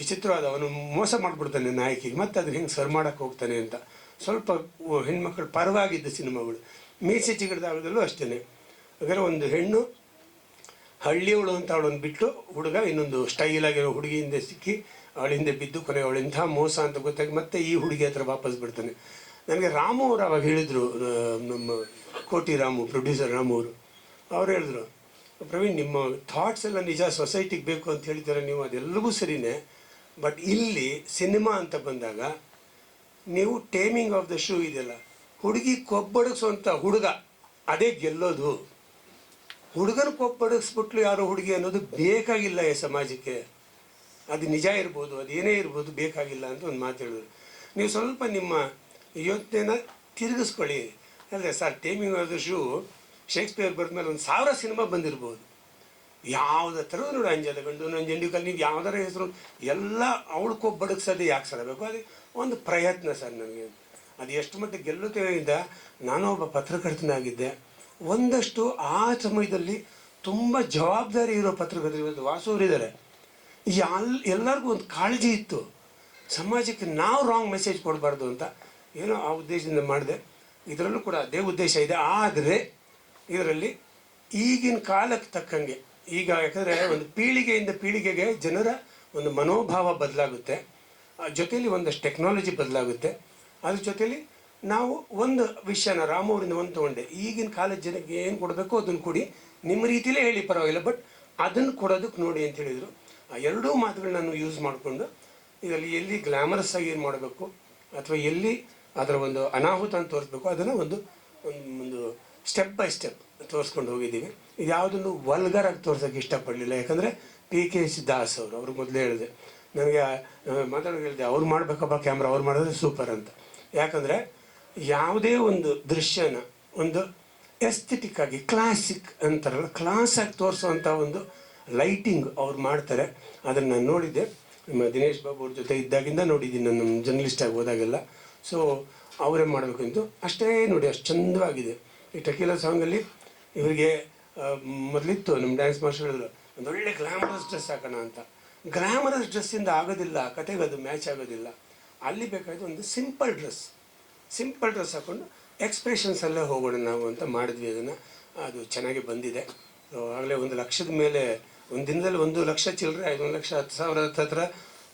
ವಿಚಿತ್ರವಾದ ಅವನು ಮೋಸ ಮಾಡಿಬಿಡ್ತಾನೆ ನಾಯಕಿಗೆ, ಮತ್ತು ಅದನ್ನ ಹೆಂಗೆ ಸರ್ ಮಾಡೋಕೆ ಹೋಗ್ತಾನೆ ಅಂತ. ಸ್ವಲ್ಪ ಹೆಣ್ಮಕ್ಳು ಪರವಾಗಿದ್ದ ಸಿನಿಮಾಗಳು ಮೇಸೆ ಚಿಗಡ್ದಾಗದಲ್ಲೂ ಅಷ್ಟೇ ಹಾಗಾದ್ರೆ ಒಂದು ಹೆಣ್ಣು ಹಳ್ಳಿಯವಳು ಅಂತ ಅವಳನ್ನು ಬಿಟ್ಟು ಹುಡುಗ ಇನ್ನೊಂದು ಸ್ಟೈಲ್ ಆಗಿರೋ ಹುಡುಗಿ ಹಿಂದೆ ಸಿಕ್ಕಿ ಅವಳ ಹಿಂದೆ ಬಿದ್ದು ಕೊನೆ ಅವಳು ಇಂಥ ಮೋಸ ಅಂತ ಗೊತ್ತಾಗಿ ಮತ್ತೆ ಈ ಹುಡುಗಿ ಹತ್ರ ವಾಪಸ್ ಬಿಡ್ತಾನೆ ನನಗೆ ರಾಮು ಅವರು ಅವಾಗ ಹೇಳಿದರು ನಮ್ಮ ಕೋಟಿ ರಾಮು ಪ್ರೊಡ್ಯೂಸರ್ ರಾಮು ಅವರು. ಅವ್ರು ಹೇಳಿದ್ರು, ಪ್ರವೀಣ್, ನಿಮ್ಮ ಥಾಟ್ಸ್ ಎಲ್ಲ ನಿಜ ಸೊಸೈಟಿಗೆ ಬೇಕು ಅಂತ ಹೇಳ್ತಾರೆ ನೀವು, ಅದೆಲ್ಲವೂ ಸರಿನೇ. ಬಟ್ ಇಲ್ಲಿ ಸಿನಿಮಾ ಅಂತ ಬಂದಾಗ ನೀವು ಟೇಮಿಂಗ್ ಆಫ್ ದ ಶೂ ಇದೆಯಲ್ಲ, ಹುಡುಗಿ ಕೊಬ್ಬಡಿಸುವಂಥ ಹುಡುಗ, ಅದೇ ಗೆಲ್ಲೋದು. ಹುಡುಗನ ಕೊಬ್ಬಡಿಸ್ಬಿಟ್ಲು ಯಾರೋ ಹುಡುಗಿ ಅನ್ನೋದು ಬೇಕಾಗಿಲ್ಲ ಈ ಸಮಾಜಕ್ಕೆ. ಅದು ನಿಜ ಇರ್ಬೋದು, ಅದು ಏನೇ ಇರ್ಬೋದು ಬೇಕಾಗಿಲ್ಲ ಅಂತ ಒಂದು ಮಾತು ಹೇಳಿದ್ರು. ನೀವು ಸ್ವಲ್ಪ ನಿಮ್ಮ ಯೋಚನೆನ ತಿರುಗಿಸ್ಕೊಳ್ಳಿ. ಅಂದರೆ sir, taming of the shrew, Shakespeare ಮೇಲೆ ಒಂದು ಸಾವಿರ ಸಿನಿಮಾ ಬಂದಿರ್ಬೋದು. ಯಾವುದೇ ಥರ ನೋಡಿ ಅಂಜಲ ಗಂಡು ನಂಜಂಡಿ ಕಲ್, ನೀವು ಯಾವ್ದಾರ ಹೆಸರು, ಎಲ್ಲ ಅವಳು ಕೊಬ್ಬಡಗ್ಸೋದೇ ಯಾಕೆ ಸರ್ ಬೇಕು ಅದು ಒಂದು ಪ್ರಯತ್ನ ಸರ್ ನನಗೆ. ಅದು ಎಷ್ಟು ಮಟ್ಟಿಗೆ ಗೆಲ್ಲುತ್ತೇವೆಯಿಂದ ನಾನು ಒಬ್ಬ ಪತ್ರಕರ್ತನಾಗಿದ್ದೆ. ಒಂದಷ್ಟು ಆ ಸಮಯದಲ್ಲಿ ತುಂಬ ಜವಾಬ್ದಾರಿ ಇರೋ ಪತ್ರಕರ್ತರು ಇವತ್ತು ವಾಸವರಿದ್ದಾರೆ ಎಲ್ ಎಲ್ಲರಿಗೂ ಒಂದು ಕಾಳಜಿ ಇತ್ತು. ಸಮಾಜಕ್ಕೆ ನಾವು ರಾಂಗ್ ಮೆಸೇಜ್ ಕೊಡಬಾರ್ದು ಅಂತ ಏನೋ ಆ ಉದ್ದೇಶದಿಂದ ಮಾಡಿದೆ. ಇದರಲ್ಲೂ ಕೂಡ ಅದೇ ಉದ್ದೇಶ ಇದೆ. ಆದರೆ ಇದರಲ್ಲಿ ಈಗಿನ ಕಾಲಕ್ಕೆ ತಕ್ಕಂಗೆ, ಈಗ ಯಾಕಂದರೆ ಒಂದು ಪೀಳಿಗೆಯಿಂದ ಪೀಳಿಗೆಗೆ ಜನರ ಒಂದು ಮನೋಭಾವ ಬದಲಾಗುತ್ತೆ. ಜೊತೆಯಲ್ಲಿ ಒಂದಷ್ಟು ಟೆಕ್ನಾಲಜಿ ಬದಲಾಗುತ್ತೆ. ಅದ್ರ ಜೊತೆಯಲ್ಲಿ ನಾವು ಒಂದು ವಿಷಯನ ರಾಮೂರಿಂದ ಒಂದು ತೊಗೊಂಡೆ. ಈಗಿನ ಕಾಲದ ಜನಕ್ಕೆ ಏನು ಕೊಡಬೇಕು ಅದನ್ನು ಕೊಡಿ. ನಿಮ್ಮ ರೀತಿಯಲ್ಲೇ ಹೇಳಿ ಪರವಾಗಿಲ್ಲ ಬಟ್ ಅದನ್ನು ಕೊಡೋದಕ್ಕೆ ನೋಡಿ ಅಂತ ಹೇಳಿದರು. ಆ ಎರಡೂ ಮಾತುಗಳನ್ನ ನಾನು ಯೂಸ್ ಮಾಡಿಕೊಂಡು, ಇದರಲ್ಲಿ ಎಲ್ಲಿ ಗ್ಲಾಮರಸ್ ಆಗಿ ಏನು ಮಾಡಬೇಕು, ಅಥವಾ ಎಲ್ಲಿ ಅದರ ಒಂದು ಅನಾಹುತ ಅಂತ ತೋರಿಸ್ಬೇಕು, ಅದನ್ನು ಒಂದು ಒಂದು ಸ್ಟೆಪ್ ಬೈ ಸ್ಟೆಪ್ ತೋರಿಸ್ಕೊಂಡು ಹೋಗಿದ್ದೀವಿ. ಇದು ಯಾವುದನ್ನು ಆಗಿ ತೋರ್ಸೋಕ್ಕೆ ಇಷ್ಟಪಡಲಿಲ್ಲ. ಯಾಕಂದರೆ ಪಿ ಕೆ ಎಸ್ ದಾಸ್ ಅವರು, ಅವ್ರು ಮೊದಲೇ ಹೇಳಿದೆ ನನಗೆ ಮಾತಾಡೋದು ಹೇಳಿದೆ, ಅವ್ರು ಮಾಡಬೇಕಪ್ಪ ಕ್ಯಾಮ್ರಾ ಅವ್ರು ಮಾಡಿದ್ರೆ ಸೂಪರ್ ಅಂತ. ಯಾಕಂದರೆ ಯಾವುದೇ ಒಂದು ದೃಶ್ಯನ, ಒಂದು ಎಸ್ಥೆಟಿಕ್ ಆಗಿ ಕ್ಲಾಸಿಕ್ ಅಂತಾರಲ್ಲ ಕ್ಲಾಸ್ ಆಗಿ ತೋರಿಸುವಂಥ ಒಂದು ಲೈಟಿಂಗ್ ಅವ್ರು ಮಾಡ್ತಾರೆ. ಅದನ್ನು ನಾನು ನೋಡಿದ್ದೆ. ನಿಮ್ಮ ದಿನೇಶ್ ಬಾಬು ಅವ್ರ ಜೊತೆ ಇದ್ದಾಗಿಂದ ನೋಡಿದ್ದೀನಿ. ನಾನು ಜರ್ನಲಿಸ್ಟ್ ಜರ್ನಲಿಸ್ಟಾಗಿ ಹೋದಾಗೆಲ್ಲ. ಸೊ ಅವರೇ ಮಾಡಬೇಕು ಅಂತ ಅಷ್ಟೇ ನೋಡಿ, ಅಷ್ಟು ಚಂದವಾಗಿದೆ. ಈ ಟಕೀಲ ಸಾಂಗಲ್ಲಿ ಇವರಿಗೆ ಮೊದಲಿತ್ತು ನಮ್ಮ ಡ್ಯಾನ್ಸ್ ಮಾಸ್ಟರ್ ಹೇಳಿದ್ರು ಒಂದು ಒಳ್ಳೆ ಗ್ಲಾಮರಸ್ ಡ್ರೆಸ್ ಹಾಕೋಣ ಅಂತ. ಗ್ಲಾಮರಸ್ ಡ್ರೆಸ್ಸಿಂದ ಆಗೋದಿಲ್ಲ ಕತೆಗೆ ಅದು ಮ್ಯಾಚ್ ಆಗೋದಿಲ್ಲ. ಅಲ್ಲಿ ಬೇಕಾಯಿತು ಒಂದು ಸಿಂಪಲ್ ಡ್ರೆಸ್ ಸಿಂಪಲ್ ಡ್ರೆಸ್ ಹಾಕ್ಕೊಂಡು ಎಕ್ಸ್ಪ್ರೆಷನ್ಸಲ್ಲೇ ಹೋಗೋಣ ನಾವು ಅಂತ ಮಾಡಿದ್ವಿ ಅದನ್ನು. ಅದು ಚೆನ್ನಾಗಿ ಬಂದಿದೆ. ಆಗಲೇ ಒಂದು ಲಕ್ಷದ ಮೇಲೆ, ಒಂದು ದಿನದಲ್ಲಿ ಒಂದು ಲಕ್ಷ ಚಿಲ್ಲರೆ ಆಯಿತು ಒಂದು ಲಕ್ಷ ಹತ್ತು ಸಾವಿರ ಹತ್ರ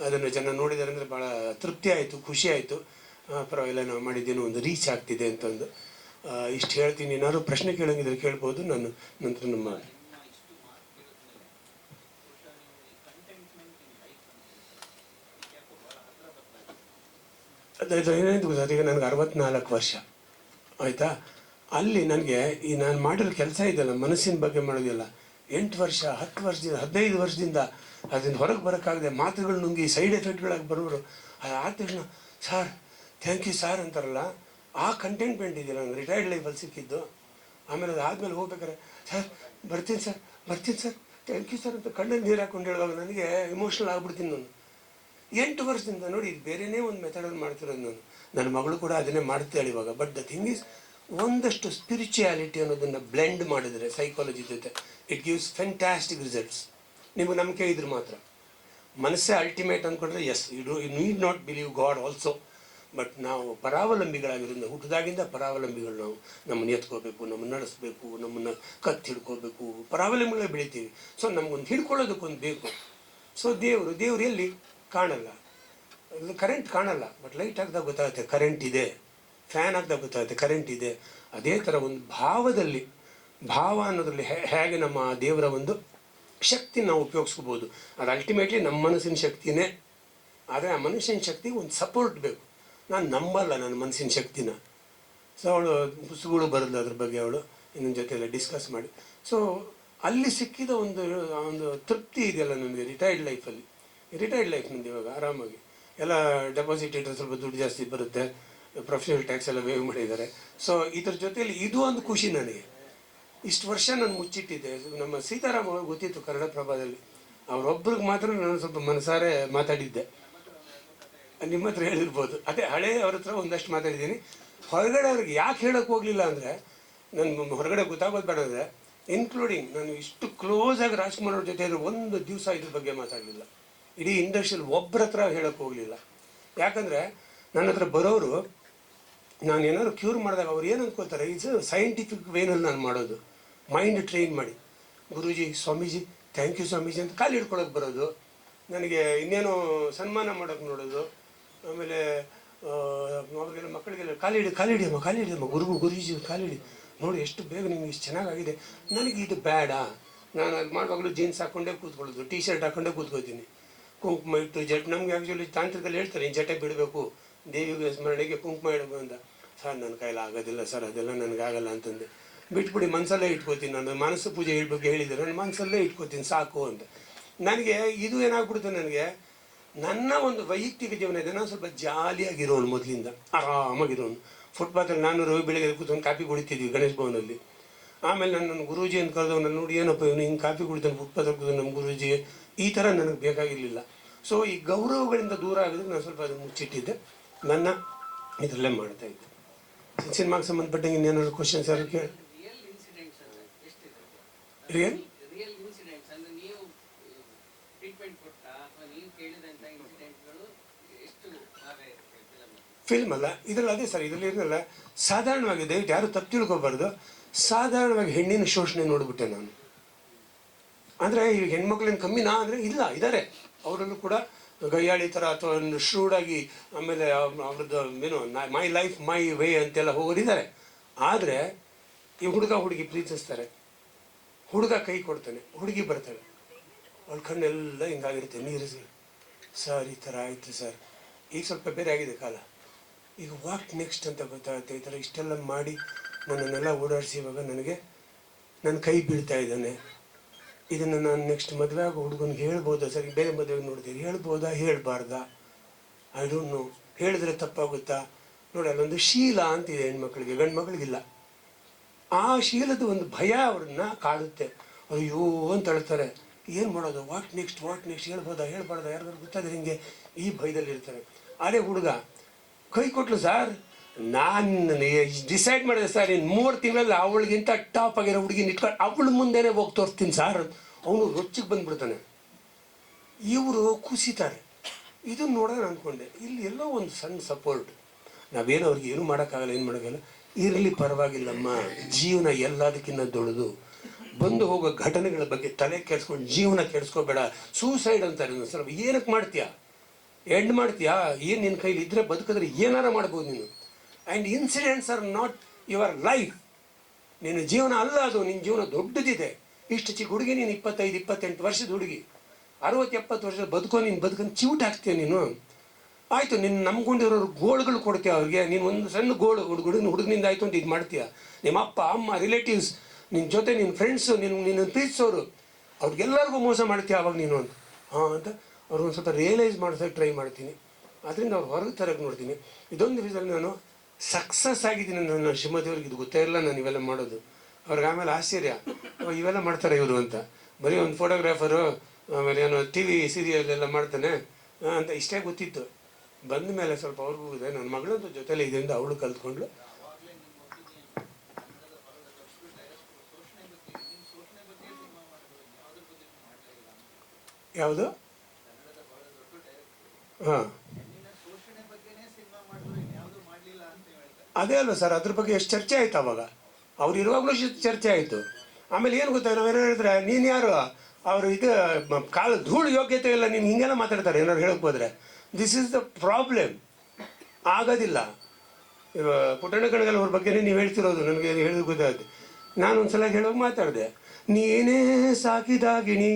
ಅದನ್ನು ಜನ ನೋಡಿದ್ದಾರೆ ಅಂದರೆ ಭಾಳ ತೃಪ್ತಿ ಆಯಿತು, ಖುಷಿ ಆಯಿತು. ಪರವಾಗಿಲ್ಲ, ನಾವು ಮಾಡಿದ್ದೇನೋ ಒಂದು ರೀಚ್ ಆಗ್ತಿದೆ ಅಂತಂದು. ಇಷ್ಟು ಹೇಳ್ತೀನಿ. ಏನಾದರೂ ಪ್ರಶ್ನೆ ಕೇಳೋಂಗಿದ್ರೆ ಕೇಳ್ಬೋದು. ನಾನು ನಂತರ ನಮ್ಮ ಏನಾಯ್ತು ಈಗ ನನಗೆ ಅರವತ್ನಾಲ್ಕು ವರ್ಷ. ಆಯಿತಾ? ಅಲ್ಲಿ ನನಗೆ ಈ ನಾನು ಮಾಡಿರೋ ಕೆಲಸ ಇದೆಯಲ್ಲ, ಮನಸ್ಸಿನ ಬಗ್ಗೆ ಮಾಡೋದಿಲ್ಲ. ಎಂಟು ವರ್ಷ, ಹತ್ತು ವರ್ಷದಿಂದ, ಹದಿನೈದು ವರ್ಷದಿಂದ ಅದರಿಂದ ಹೊರಗೆ ಬರೋಕ್ಕಾಗದೆ ಮಾತುಗಳು ನುಂಗಿ ಸೈಡ್ ಎಫೆಕ್ಟ್ಗಳಾಗಿ ಬರೋರು ಆದ ತಕ್ಷಣ, ಸರ್ ಥ್ಯಾಂಕ್ ಯು ಸರ್ ಅಂತಾರಲ್ಲ, ಆ ಕಂಟೆಂಟ್ಮೆಂಟ್ ಇದೆಯಲ್ಲ ನಂಗೆ ರಿಟೈರ್ಡ್ ಲೈಫಲ್ಲಿ ಸಿಕ್ಕಿದ್ದು. ಆಮೇಲೆ ಅದಾದಮೇಲೆ ಹೋಗ್ಬೇಕಾರೆ ಸರ್, ಬರ್ತೀನಿ ಸರ್ ಬರ್ತೀನಿ, ಸರ್ ಥ್ಯಾಂಕ್ ಯು ಸರ್ ಅಂತ ಕಣ್ಣಲ್ಲಿ ನೀರು ಹಾಕೊಂಡು ಹೇಳುವಾಗ ನನಗೆ ಇಮೋಷ್ನಲ್ ಆಗಿಬಿಡ್ತೀನಿ ನಾನು. ಎಂಟು ವರ್ಷದಿಂದ ನೋಡಿ, ಇದು ಬೇರೆನೇ ಒಂದು ಮೆಥಡಲ್ಲಿ ಮಾಡ್ತಿರೋದು ನಾನು. ನನ್ನ ಮಗಳು ಕೂಡ ಅದನ್ನೇ ಮಾಡ್ತಾಳೆ ಇವಾಗ. ಬಟ್ ದ ಥಿಂಗ್ ಈಸ್ ಒಂದಷ್ಟು ಸ್ಪಿರಿಚುಯಾಲಿಟಿ ಅನ್ನೋದನ್ನು ಬ್ಲೆಂಡ್ ಮಾಡಿದರೆ ಸೈಕಾಲಜಿ ಜೊತೆ ಇಟ್ ಗಿವ್ಸ್ ಫ್ಯಾಂಟ್ಯಾಸ್ಟಿಕ್ ರಿಸಲ್ಟ್ಸ್ ನಿಮಗೆ ನಂಬಿಕೆ ಇದ್ರೆ ಮಾತ್ರ. ಮನಸ್ಸೇ ಅಲ್ಟಿಮೇಟ್ ಅಂದ್ಕೊಂಡ್ರೆ yes you do you need not believe God also but ನಾವು ಪರಾವಲಂಬಿಗಳಾಗಿರೋದ್ರಿಂದ, ಹುಟ್ಟಿದಾಗಿಂದ ಪರಾವಲಂಬಿಗಳು ನಾವು. ನಮ್ಮನ್ನು ಎತ್ಕೋಬೇಕು, ನಮ್ಮನ್ನು ನಡೆಸಬೇಕು, ನಮ್ಮನ್ನು ಕತ್ತಿ ಹಿಡ್ಕೋಬೇಕು. ಪರಾವಲಂಬಿಗಳೇ ಬೆಳಿತೀವಿ. ಸೊ ನಮಗೊಂದು ಹಿಡ್ಕೊಳ್ಳೋದಕ್ಕೊಂದು ಬೇಕು. ಸೊ ದೇವರು ದೇವರು ಎಲ್ಲಿ? ಕಾಣಲ್ಲ. ಇಲ್ಲಿ ಕರೆಂಟ್ ಕಾಣಲ್ಲ ಬಟ್ ಲೈಟ್ ಹಾಕಿದಾಗ ಗೊತ್ತಾಗುತ್ತೆ ಕರೆಂಟ್ ಇದೆ. ಫ್ಯಾನ್ ಹಾಕಿದಾಗ ಗೊತ್ತಾಗುತ್ತೆ ಕರೆಂಟ್ ಇದೆ. ಅದೇ ಥರ ಒಂದು ಭಾವದಲ್ಲಿ, ಭಾವ ಅನ್ನೋದ್ರಲ್ಲಿ ಹೇಗೆ ನಮ್ಮ ದೇವರ ಒಂದು ಶಕ್ತಿ ನಾವು ಉಪಯೋಗಿಸ್ಕೋಬೋದು. ಅದು ಅಲ್ಟಿಮೇಟ್ಲಿ ನಮ್ಮ ಮನಸ್ಸಿನ ಶಕ್ತಿನೇ. ಆದರೆ ಆ ಮನುಷ್ಯನ ಶಕ್ತಿಗೆ ಒಂದು ಸಪೋರ್ಟ್ ಬೇಕು. ನಾನು ನಂಬಲ್ಲ ನನ್ನ ಮನಸ್ಸಿನ ಶಕ್ತಿನ. ಸೊ ಅವಳು ಪುಸ್ತಕಗಳು ಬರಲ್ಲ ಅದ್ರ ಬಗ್ಗೆ ಅವಳು, ಇನ್ನೊಂದು ಜೊತೆ ಎಲ್ಲ ಡಿಸ್ಕಸ್ ಮಾಡಿ. ಸೊ ಅಲ್ಲಿ ಸಿಕ್ಕಿದ ಒಂದು ಒಂದು ತೃಪ್ತಿ ಇದೆಯಲ್ಲ ನನಗೆ ರಿಟೈರ್ಡ್ ಲೈಫಲ್ಲಿ ರಿಟೈರ್ಡ್ ಲೈಫ್ ನಂದು ಇವಾಗ, ಆರಾಮಾಗಿ. ಎಲ್ಲ ಡೆಪಾಸಿಟ್ ಇಟ್ಟರೆ ಸ್ವಲ್ಪ ದುಡ್ಡು ಜಾಸ್ತಿ ಬರುತ್ತೆ ಪ್ರೊಫೆಷನಲ್ ಟ್ಯಾಕ್ಸ್ ಎಲ್ಲ ವೇವ್ ಮಾಡಿದ್ದಾರೆ. ಸೊ ಇದ್ರ ಜೊತೆಯಲ್ಲಿ ಇದು ಒಂದು ಖುಷಿ ನನಗೆ. ಇಷ್ಟು ವರ್ಷ ನಾನು ಮುಚ್ಚಿಟ್ಟಿದ್ದೆ. ನಮ್ಮ ಸೀತಾರಾಮ್ ಅವ್ರಿಗೆ ಗೊತ್ತಿತ್ತು ಕನ್ನಡ ಪ್ರಭಾದಲ್ಲಿ ಅವರೊಬ್ರಿಗೆ ಮಾತ್ರ ನಾನು ಸ್ವಲ್ಪ ಮನಸಾರೆ ಮಾತಾಡಿದ್ದೆ. ನಿಮ್ಮ ಹತ್ರ ಹೇಳಿರ್ಬೋದು. ಅದೇ ಹಳೆ ಅವ್ರ ಹತ್ರ ಒಂದಷ್ಟು ಮಾತಾಡಿದ್ದೀನಿ. ಹೊರಗಡೆ ಅವ್ರಿಗೆ ಯಾಕೆ ಹೇಳೋಕೆ ಹೋಗಲಿಲ್ಲ ಅಂದರೆ ನನ್ನ ಹೊರಗಡೆ ಗೊತ್ತಾಗೋದು ಬೇಡ ಇನ್ಕ್ಲೂಡಿಂಗ್ ನಾನು ಇಷ್ಟು ಕ್ಲೋಸ್ ಆಗಿ ರಾಜ್ಕುಮಾರ್ ಅವ್ರ ಜೊತೆ ಒಂದು ದಿವಸ ಇದ್ರ ಬಗ್ಗೆ ಮಾತಾಡಲಿಲ್ಲ. ಇಡೀ ಇಂಡಸ್ಟ್ರಿಯಲ್ ಒಬ್ಬರ ಹತ್ರ ಹೇಳೋಕೆ ಹೋಗಲಿಲ್ಲ. ಯಾಕಂದರೆ ನನ್ನ ಹತ್ರ ಬರೋರು ನಾನು ಏನಾದ್ರು ಕ್ಯೂರ್ ಮಾಡಿದಾಗ ಅವ್ರು ಏನು ಅಂದ್ಕೋತಾರೆ ಇದು ಸೈಂಟಿಫಿಕ್ ವೇನಲ್ಲಿ ನಾನು ಮಾಡೋದು. ಮೈಂಡ್ ಟ್ರೈನ್ ಮಾಡಿ. ಗುರೂಜಿ, ಸ್ವಾಮೀಜಿ ಥ್ಯಾಂಕ್ ಯು ಸ್ವಾಮೀಜಿ, ಅಂತ ಕಾಲು ಹಿಡ್ಕೊಳಕ್ಕೆ ಬರೋದು. ನನಗೆ ಇನ್ನೇನು ಸನ್ಮಾನ ಮಾಡೋಕೆ ನೋಡೋದು. ಆಮೇಲೆ ಅವ್ರಿಗೆಲ್ಲ ಮಕ್ಕಳಿಗೆಲ್ಲ ಕಾಲಿಡಿ ಕಾಲಿಡಿಯಮ್ಮ ಕಾಲಿಡಿಯಮ್ಮ ಗುರುಗು, ಗುರೂಜಿ ಕಾಲಿಡಿ ನೋಡಿ ಎಷ್ಟು ಬೇಗ ನಿಮ್ಗೆ ಇಷ್ಟು ಚೆನ್ನಾಗಾಗಿದೆ. ನನಗೆ ಇದು ಬೇಡ. ನಾನು ಅದು ಮಾಡುವಾಗಲೂ ಜೀನ್ಸ್ ಹಾಕ್ಕೊಂಡೇ ಕೂತ್ಕೊಳ್ಳೋದು ಟೀ ಶರ್ಟ್ ಹಾಕ್ಕೊಂಡೇ ಕೂತ್ಕೋತೀನಿ ಕುಂಕುಮ ಇಟ್ಟು ಜಟ್ ನಮ್ಗೆ ಆ್ಯಕ್ಚುಲಿ ತಾಂತ್ರಿಕಲ್ಲಿ ಹೇಳ್ತಾರೆ ಜಟೆ ಬಿಡಬೇಕು, ದೇವಿಗೆ ಸ್ಮರಣೆಗೆ ಕುಂಕುಮ ಇಡಬೇಕು ಅಂತ. ಸರ್, ನನ್ನ ಕೈಲಿ ಆಗೋದಿಲ್ಲ, ಸರ್, ಅದೆಲ್ಲ ನನಗಾಗಲ್ಲ ಅಂತಂದೆ. ಬಿಟ್ಬಿಡಿ ಮನಸ್ಸಲ್ಲೇ ಇಟ್ಕೋತೀನಿ ನಾನು, ಮನಸ್ಸು ಪೂಜೆ ಬಗ್ಗೆ ಹೇಳಿದರು ನಾನು ಮನಸ್ಸಲ್ಲೇ ಇಟ್ಕೋತೀನಿ, ಸಾಕು ಅಂತ. ನನಗೆ ಇದು ಏನಾಗ್ಬಿಡುತ್ತೆ ನನಗೆ, ನನ್ನ ಒಂದು ವೈಯಕ್ತಿಕ ಜೀವನ ಇದೆ, ನಾನು ಸ್ವಲ್ಪ ಜಾಲಿಯಾಗಿರೋನು ಮೊದಲಿಂದ, ಆರಾಮಾಗಿರೋನು. ಫುಟ್ಪಾತಲ್ಲಿ ನಾನು ರವಿ ಬೆಳಗ್ಗೆ ಕೂತ್ಕೊಂಡು ಕಾಫಿ ಕುಡಿತಿದ್ವಿ ಗಣೇಶ್ ಭವನಲ್ಲಿ. ಆಮೇಲೆ ನಾನು ನನ್ನ ಗುರುಜಿ ಅಂತ ಕರೆದವ್ ನಾನು ನೋಡಿ, ಏನಪ್ಪ ಇವನು ಹಿಂಗೆ ಕಾಫಿ ಕುಡಿತಾನೆ, ಫುಟ್ಪಾತಲ್ಲಿ ಕೂತ್ಕೊಂಡು ನಮ್ಮ ಗುರೂಜಿ? ಈ ಥರ ನನಗೆ ಬೇಕಾಗಿರಲಿಲ್ಲ. ಸೊ ಈ ಗೌರವಗಳಿಂದ ದೂರ ಆಗಿದ್ರೆ ನಾನು ಸ್ವಲ್ಪ ಅದನ್ನು ಮುಚ್ಚಿಟ್ಟಿದ್ದೆ. ನನ್ನ ಇದರಲ್ಲೇ ಮಾಡ್ತಾ ಇದ್ದೆ. ಸಿನಿಮಾಗೆ ಸಂಬಂಧಪಟ್ಟಂಗೆ ಇನ್ನೇನಾದ್ರು ಕ್ವಶನ್ ಸರ್ ಕೇಳಿ ರಿಯಲ್ ಫಿಲ್ಮ್ ಅಲ್ಲ? ಇದರಲ್ಲಿ ಅದೇ ಸರ್ ಇದರಲ್ಲಿ ಇರಲ್ಲ ಸಾಧಾರಣವಾಗಿ ದಯವಿಟ್ಟು ಯಾರು ತಪ್ಪು ತಿಳ್ಕೊಬಾರ್ದು. ಸಾಧಾರಣವಾಗಿ ಹೆಣ್ಣಿನ ಶೋಷಣೆ ನೋಡ್ಬಿಟ್ಟೆ ನಾನು. ಅಂದರೆ ಈ ಹೆಣ್ಮಕ್ಳಿನ ಕಮ್ಮಿನ ಅಂದರೆ ಇಲ್ಲ ಇದ್ದಾರೆ ಅವರಲ್ಲೂ ಕೂಡ ಗಯ್ಯಾಳಿ ಥರ ಅಥವಾ shrewd-ಆಗಿ ಆಮೇಲೆ ಅವ್ರ್- ಅವ್ರದ್ದು ಏನು ಮೈ ಲೈಫ್ ಮೈ ವೇ ಅಂತೆಲ್ಲ ಹೋಗೋರಿದ್ದಾರೆ ಆದರೆ ಈ ಹುಡುಗ ಹುಡುಗಿ ಪ್ರೀತಿಸ್ತಾರೆ. ಹುಡುಗ ಕೈ ಕೊಡ್ತಾನೆ, ಹುಡುಗಿ ಬರ್ತಾಳೆ. ಅವಳ ಕಣ್ಣೆಲ್ಲ ಹಿಂಗಾಗಿರುತ್ತೆ, ನೀರು ಸರ್. ಈ ಥರ ಆಯಿತು ಸರ್. ಈಗ ಸ್ವಲ್ಪ ಬೇರೆ ಆಗಿದೆ ಕಾಲ. ಈಗ ವಾಕ್ ನೆಕ್ಸ್ಟ್ ಅಂತ ಗೊತ್ತಾಗುತ್ತೆ, ಈ ಥರ ಇಷ್ಟೆಲ್ಲ ಮಾಡಿ ನನ್ನನ್ನೆಲ್ಲ ಓಡಾಡಿಸಿ ಇವಾಗ ನನಗೆ ನನ್ನ ಕೈ ಬೀಳ್ತಾ ಇದ್ದಾನೆ. ಇದನ್ನು ನಾನು ನೆಕ್ಸ್ಟ್ ಮದುವೆ ಆಗೋ ಹುಡುಗನಿಗೆ ಹೇಳ್ಬೋದಾ? ಸರಿ, ಬೇರೆ ಮದುವೆಗೆ ನೋಡ್ತೀರಿ ಹೇಳ್ಬೋದಾ? ಹೇಳ್ಬಾರ್ದಾ? ಐ ಡೋಂಟ್ ನೋ ಹೇಳಿದ್ರೆ ತಪ್ಪಾಗುತ್ತಾ? ನೋಡಿ, ಅಲ್ಲೊಂದು ಶೀಲ ಅಂತಿದೆ ಹೆಣ್ಮಕ್ಳಿಗೆ ಗಂಡು ಮಕ್ಳಿಗಿಲ್ಲ ಆ ಶೀಲದ ಒಂದು ಭಯ ಅವ್ರನ್ನ ಕಾಡುತ್ತೆ. ಅಯ್ಯೋ ಅಂತ ಹೇಳ್ತಾರೆ ಏನು ಮಾಡೋದು? ವಾಟ್ ನೆಕ್ಸ್ಟ್ ವಾಟ್ ನೆಕ್ಸ್ಟ್ ಹೇಳ್ಬೋದಾ? ಹೇಳ್ಬಾರ್ದಾ? ಯಾರಿಗಾರು ಗೊತ್ತಾದ್ರೆ ಹಿಂಗೆ ಈ ಭಯದಲ್ಲಿ ಇರ್ತಾರೆ ಅದೇ ಹುಡುಗ, ಕೈ ಕೊಟ್ಲು ಸರ್ ನಾನು ಡಿಸೈಡ್ ಮಾಡಿದೆ ಸರ್ ಇನ್ನು ಮೂರು ತಿಂಗಳಲ್ಲಿ ಅವಳಿಗಿಂತ ಟಾಪ್ ಆಗಿರೋ ಹುಡುಗಿನ ಇಟ್ಕೊಂಡು ಅವಳ ಮುಂದೆನೇ ಹೋಗಿ ತೋರಿಸ್ತೀನಿ ಸರ್. ಅವನು ರೊಚ್ಚಿಗೆ ಬಂದ್ಬಿಡ್ತಾನೆ. ಇವರು ಕುಸಿತಾರೆ. ಇದನ್ನ ನೋಡೋಣ ಅಂದ್ಕೊಂಡೆ ಇಲ್ಲಿ ಎಲ್ಲೋ ಒಂದು ಸಣ್ಣ ಸಪೋರ್ಟ್ ನಾವೇನು ಅವ್ರಿಗೆ ಏನು ಮಾಡೋಕ್ಕಾಗಲ್ಲ ಏನು ಮಾಡೋಕ್ಕಾಗಲ್ಲ. ಇರಲಿ ಪರವಾಗಿಲ್ಲಮ್ಮ. ಜೀವನ ಎಲ್ಲದಕ್ಕಿಂತ ದೊಡ್ಡದು. ಬಂದು ಹೋಗೋ ಘಟನೆಗಳ ಬಗ್ಗೆ ತಲೆ ಕೆಡ್ಸ್ಕೊಂಡು ಜೀವನ ಕೆಡ್ಸ್ಕೋಬೇಡ. ಸೂಸೈಡ್ ಅಂತಾರೆ ಸರ್. ಏನಕ್ಕೆ ಮಾಡ್ತೀಯಾ? ಎಂಡ್ ಮಾಡ್ತೀಯಾ? ಏನು ನಿನ್ನ ಕೈಲಿ ಇದ್ರೆ ಬದುಕಿದ್ರೆ ಏನಾರ ಮಾಡ್ಬೋದು ನೀನು? And incidents are not your life ನಿನ್ನ ಜೀವನ ಅಲ್ಲ ಅದು, ನಿನ್ನ ಜೀವನ ದೊಡ್ಡದಿದೆ. ಇಷ್ಟು ಚಿಕ್ಕ ಹುಡುಗಿ, ನೀನು ಇಪ್ಪತ್ತೈದು, ಇಪ್ಪತ್ತೆಂಟು ವರ್ಷದ ಹುಡುಗಿ. ಅರವತ್ತು, ಎಪ್ಪತ್ತು ವರ್ಷದ ಬದುಕೋ, ನೀನು ಬದುಕನ್ನು ಚಿವುಟ್ ಹಾಕ್ತೀಯ ನೀನು. ಆಯಿತು, ನಿನ್ನ ನಂಬ್ಕೊಂಡಿರೋರು ಗೋಳುಗಳು ಕೊಡ್ತೀಯ ಅವ್ರಿಗೆ. ನೀನು ಒಂದು ಸಣ್ಣ ಗೋಳು, ಹುಡುಗನ ಹುಡುಗನಿಂದ ಆಯಿತು ಅಂತ ಇದು ಮಾಡ್ತೀಯ. ನಿಮ್ಮ ಅಪ್ಪ, ಅಮ್ಮ ರಿಲೇಟಿವ್ಸ್ ನಿನ್ನ ಜೊತೆ ನಿನ್ನ ಫ್ರೆಂಡ್ಸು ನಿನ್ನ ನಿನ್ನ ಪ್ರೀತಿಸೋರು. ಅವ್ರಿಗೆಲ್ಲರಿಗೂ ಮೋಸ ಮಾಡ್ತೀಯ ಅವಾಗ ನೀನು ಅಂತ. ಹಾಂ ಅಂತ ಅವ್ರನ್ನ ಸ್ವಲ್ಪ ರಿಯಲೈಸ್ ಮಾಡಿಸೋಕೆ ಟ್ರೈ ಮಾಡ್ತೀನಿ. ಅದರಿಂದ ಅವ್ರು ಹೊರಗೆ ತರಕ್ಕೆ ನೋಡ್ತೀನಿ. ಇದೊಂದು ರೀಸನ್ ನಾನು ಸಕ್ಸಸ್ ಆಗಿದ್ದೀನಿ ನನ್ನ ಶ್ರೀಮತಿಯವ್ರಿಗೆ, ಇದು ಗೊತ್ತೇ ಇಲ್ಲ ನಾನು ಇವೆಲ್ಲ ಮಾಡೋದು. ಅವ್ರಿಗೆ ಆಮೇಲೆ ಆಶ್ಚರ್ಯ. ಇವೆಲ್ಲ ಮಾಡ್ತಾರೆ ಇವರು ಅಂತ. ಬರೀ ಒಂದು ಫೋಟೋಗ್ರಾಫರು ಆಮೇಲೆ ಏನೋ ಟಿ ವಿ ಸೀರಿಯಲ್ ಎಲ್ಲ ಮಾಡ್ತಾನೆ. ಅಂತ ಇಷ್ಟೇ ಗೊತ್ತಿತ್ತು. ಬಂದ ಮೇಲೆ ಸ್ವಲ್ಪ ಅವ್ರಿಗೂ ಇದೆ. ನನ್ನ ಮಗಳಂತೂ ಜೊತೆಲೆ ಇದರಿಂದ ಅವಳು ಕಲ್ತ್ಕೊಂಡ್ಳು. ಯಾವುದು? ಹಾಂ. ಅದೇ ಅಲ್ವ ಸರ್, ಅದ್ರ ಬಗ್ಗೆ ಎಷ್ಟು ಚರ್ಚೆ ಆಯ್ತು ಅವಾಗ? ಅವ್ರು ಇರುವಾಗಲೂ ಚರ್ಚೆ ಆಯಿತು. ಆಮೇಲೆ ಏನು ಗೊತ್ತಾ ನಾವೇನು ಹೇಳಿದ್ರೆ, ನೀನು ಯಾರು? ಅವರು ಇದು ಕಾಲ ಧೂಳು ಯೋಗ್ಯತೆ ಇಲ್ಲ, ನೀನು ಹಿಂಗೆಲ್ಲ ಮಾತಾಡ್ತಾರೆ ಏನಾರು ಹೇಳಕ್ ಹೋದ್ರೆ. ದಿಸ್ ಇಸ್ ದ ಪ್ರಾಬ್ಲಮ್ ಆಗೋದಿಲ್ಲ. ಇವಾಗ ಪುಟ್ಟಣ್ಣ ಕಣಗಲ್ ಅವ್ರ ಬಗ್ಗೆನೇ ನೀವು ಹೇಳ್ತಿರೋದು, ನನಗೆ ಹೇಳಿದ ಗೊತ್ತಾಗುತ್ತೆ. ನಾನು ಒಂದ್ಸಲ ಹೇಳೋಕೆ ಮಾತಾಡಿದೆ. ನೀನೇ ಸಾಕಿದಾಗಿಣಿ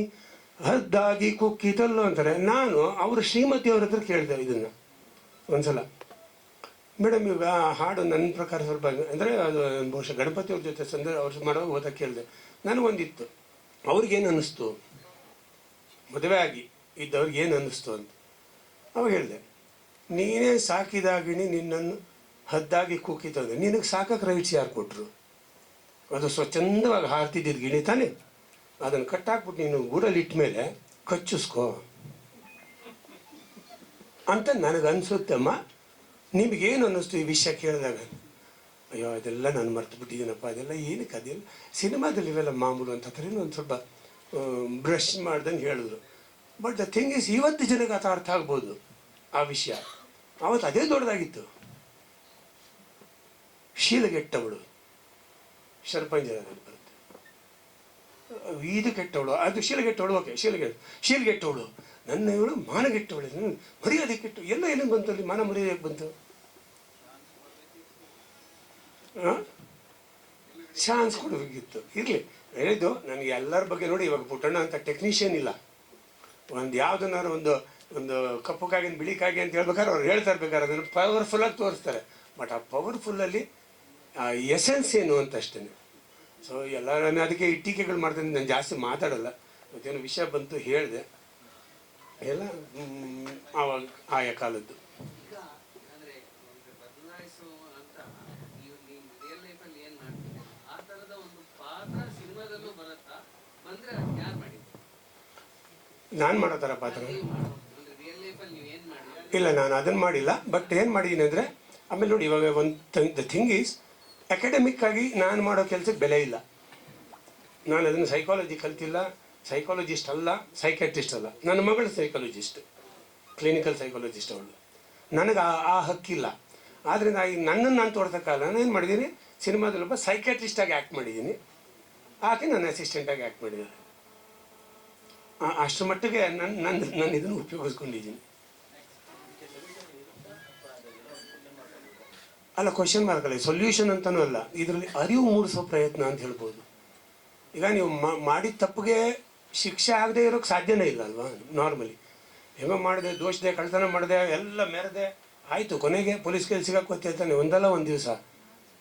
ಹದ್ದಾಗಿ ಕುಕ್ಕಿತಲ್ಲೋ ಅಂತಾರೆ. ನಾನು ಅವ್ರ ಹತ್ರ ಕೇಳಿದೆ ಇದನ್ನು. ಒಂದ್ಸಲ. ಮೇಡಮ್, ಇವಾಗ ಹಾಡು ನನ್ನ ಪ್ರಕಾರ ಸ್ವಲ್ಪ ಅಂದರೆ ಅದು ಬಹುಶಃ ಗಣಪತಿ ಅವ್ರ ಜೊತೆ ಸಂದರ್ಭ ಅವ್ರು ಮಾಡೋ ಓದಕ್ಕೆ ಕೇಳಿದೆ. ನನಗೊಂದಿತ್ತು. ಅವ್ರಿಗೇನು ಅನ್ನಿಸ್ತು? ಮದುವೆ ಆಗಿ ಇದ್ದವ್ರಿಗೆ ಏನು ಅನ್ನಿಸ್ತು ಅಂತ. ಅವಾಗ ಹೇಳಿದೆ, ನೀನೇ ಸಾಕಿದಾಗಿನಿ, ನಿನ್ನನ್ನು ಹದ್ದಾಗಿ ಕೂಕಿತಂದ್ರೆ ನಿನಗೆ ಸಾಕಕ್ಕೆ ರೈಟ್ಸ್ ಯಾರು ಕೊಟ್ಟರು ಅದು ಸ್ವಚ್ಛಂದವಾಗಿ ಹಾರ್ತಿದ್ದಿದ್ದು ಗಿಣಿ ತಾನೆ. ಅದನ್ನು ಕಟ್ಟಾಕ್ಬಿಟ್ಟು ನೀನು ಗೂಡಲ್ಲಿ ಇಟ್ಟ ಮೇಲೆ ಕಚ್ಚಿಸ್ಕೋ. ಅಂತ ನನಗನ್ಸುತ್ತಮ್ಮ. ನಿಮಗೇನು ಅನ್ನಿಸ್ತು ಈ ವಿಷಯ ಕೇಳಿದಾಗ? ಅಯ್ಯೋ ಅದೆಲ್ಲ ನಾನು ಮರ್ತು ಬಿಟ್ಟಿದ್ದೀನಪ್ಪ ಅದೆಲ್ಲ ಏನಕ್ಕೆ ಅದೆಲ್ಲ ಸಿನಿಮಾದಲ್ಲಿ ಇವೆಲ್ಲ ಮಾಮೂಲು ಅಂತ ಥರ ಒಂದು ಸ್ವಲ್ಪ ಬ್ರಷ್ ಮಾಡ್ದಂಗೆ ಹೇಳಿದ್ರು. ಬಟ್ ದ ಥಿಂಗ್ ಇಸ್ ಇವತ್ತು ಜನಕ್ಕೆ ಅದು ಅರ್ಥ ಆಗ್ಬೋದು, ಆ ವಿಷಯ. ಅವತ್ತು ಅದೇ ದೊಡ್ಡದಾಗಿತ್ತು. ಶೀಲಗೆಟ್ಟವಳು ಶರ್ಪಂಜರದಲ್ಲಿ ಬರುತ್ತೆ. ಇದು ಕೆಟ್ಟವಳು, ಅದು ಶೀಲಗೆಟ್ಟವಳು, ಓಕೆ ಶೀಲಗೆಟ್ಟು ಶೀಲಗೆಟ್ಟವಳು. ನನ್ನ ಇವಳು ಮಾನಗೆಟ್ಟವಳು ಮರ್ಯಾದೆ ಕೆಟ್ಟು, ಎಲ್ಲ ಏನಕ್ಕೆ ಬಂತು ಅಲ್ಲಿ? ಮಾನ ಮರ್ಯಾದೆ ಬಂತು? ಚಾನ್ಸ್ ಕೊಡಬೇಕಿತ್ತು ಇರಲಿ. ಹೇಳಿದ್ದು, ನನಗೆ ಎಲ್ಲರ ಬಗ್ಗೆ ನೋಡಿ, ಇವಾಗ ಪುಟ್ಟಣ್ಣ ಅಂತ ಟೆಕ್ನಿಷಿಯನ್ ಇಲ್ಲ. ಒಂದು ಯಾವುದನ್ನಾರು ಒಂದು ಒಂದು ಕಪ್ಪು ಕಾಗಿನ, ಬಿಳಿ ಕಾಗಿ ಅಂತ ಹೇಳ್ಬೇಕಾದ್ರೆ ಅವ್ರು ಹೇಳ್ತಾ ಇರ್ಬೇಕಾದ್ರೆ ಅದನ್ನು ಪವರ್ಫುಲ್ಲಾಗಿ ತೋರಿಸ್ತಾರೆ. ಬಟ್ ಆ ಪವರ್ಫುಲ್ಲಲ್ಲಿ ಎಸೆನ್ಸ್ ಏನು ಅಂತ ಅಷ್ಟೇ ಸೊ ಎಲ್ಲರೂ ಅದಕ್ಕೆ ಈ ಟೀಕೆಗಳು ಮಾಡ್ತೀನಿ, ನಾನು ಜಾಸ್ತಿ ಮಾತಾಡಲ್ಲ. ಮತ್ತೇನು ವಿಷಯ ಬಂತು ಹೇಳಿದೆ. ಎಲ್ಲ ಆವಾಗ, ಆಯಾ ಕಾಲದ್ದು ಈಗ ಅಂದ್ರೆ ಒಂದು ಬದಲಾಯಿಸುವ ಅಂತ ನೀವು ನೀವು ರಿಯಲ್ ಲೈಫಲ್ಲಿ ಏನ್ ಮಾಡ್ತೀರಿ ಆ ತರದ ಒಂದು ಪಾತ್ರ ಸಿನಿಮಾದಲ್ಲೂ ಬರುತ್ತಾ ಬಂದ್ರೆ ಅದ್ ಯಾರು ಮಾಡಿದ್ರು ನಾನು ಮಾಡೋ ಥರ ಪಾತ್ರ. ಇಲ್ಲ, ನಾನು ಅದನ್ನು ಮಾಡಿಲ್ಲ ಬಟ್ ಏನು ಮಾಡಿದ್ದೀನಿ ಅಂದರೆ, ಆಮೇಲೆ ನೋಡಿ ಇವಾಗ ಒಂದು ದ ಥಿಂಗ್ ಈಸ್ ಅಕಾಡೆಮಿಕ್ ಆಗಿ ನಾನು ಮಾಡೋ ಕೆಲಸಕ್ಕೆ ಬೆಲೆ ಇಲ್ಲ. ನಾನು ಅದನ್ನು ಸೈಕಾಲಜಿ ಕಲ್ತಿಲ್ಲ ಸೈಕಾಲಜಿಸ್ಟ್ ಅಲ್ಲ ಸೈಕ್ಯಾಟ್ರಿಸ್ಟ್ ಅಲ್ಲ. ನನ್ನ ಮಗಳು ಸೈಕಾಲಜಿಸ್ಟ್ ಕ್ಲಿನಿಕಲ್ ಸೈಕಾಲಜಿಸ್ಟ್ ಅವಳು. ನನಗೆ ಆ ಆ ಹಕ್ಕಿಲ್ಲ. ಆದ್ದರಿಂದ ಈಗ ನನ್ನನ್ನು ನಾನು ತೋರ್ಸೋಕ್ಕಲ್ಲ ನಾನು ಏನು ಮಾಡಿದ್ದೀನಿ ಸಿನಿಮಾದಲ್ಲಿ ಒಬ್ಬ ಸೈಕ್ಯಾಟ್ರಿಸ್ಟಾಗಿ ಆ್ಯಕ್ಟ್ ಮಾಡಿದ್ದೀನಿ ಆಕೆ ನನ್ನ ಅಸಿಸ್ಟೆಂಟಾಗಿ ಆ್ಯಕ್ಟ್ ಮಾಡಿದ್ದಾರೆ ಅಷ್ಟರ ಮಟ್ಟಿಗೆ ನನ್ನ ನನ್ನ ನಾನು ಇದನ್ನು ಉಪಯೋಗಿಸ್ಕೊಂಡಿದ್ದೀನಿ. ಅಲ್ಲ ಕ್ವಶನ್ ಮಾರ್ಕ್ ಅಲ್ಲ ಸೊಲ್ಯೂಷನ್ ಅಂತನೂ ಅಲ್ಲ. ಇದರಲ್ಲಿ ಅರಿವು ಮೂಡಿಸೋ ಪ್ರಯತ್ನ ಅಂತ ಹೇಳ್ಬೋದು. ಈಗ ನೀವು ಮಾಡಿದ ತಪ್ಪಿಗೆ ಶಿಕ್ಷೆ ಆಗದೆ ಇರೋಕ್ಕೆ ಸಾಧ್ಯನೇ ಇಲ್ಲ ಅಲ್ವಾ? ನಾರ್ಮಲಿ ಹೇಗೋ ಮಾಡಿದೆ ದೋಷದೆ ಕಳ್ತನ ಮಾಡಿದೆ, ಎಲ್ಲ ಮೆರೆದೆ. ಆಯಿತು, ಕೊನೆಗೆ ಪೊಲೀಸ್ ಕೇಳಿ ಸಿಗಾಕೋತಿ ಅಂತಾನೆ, ಒಂದಲ್ಲ ಒಂದು ದಿವಸ.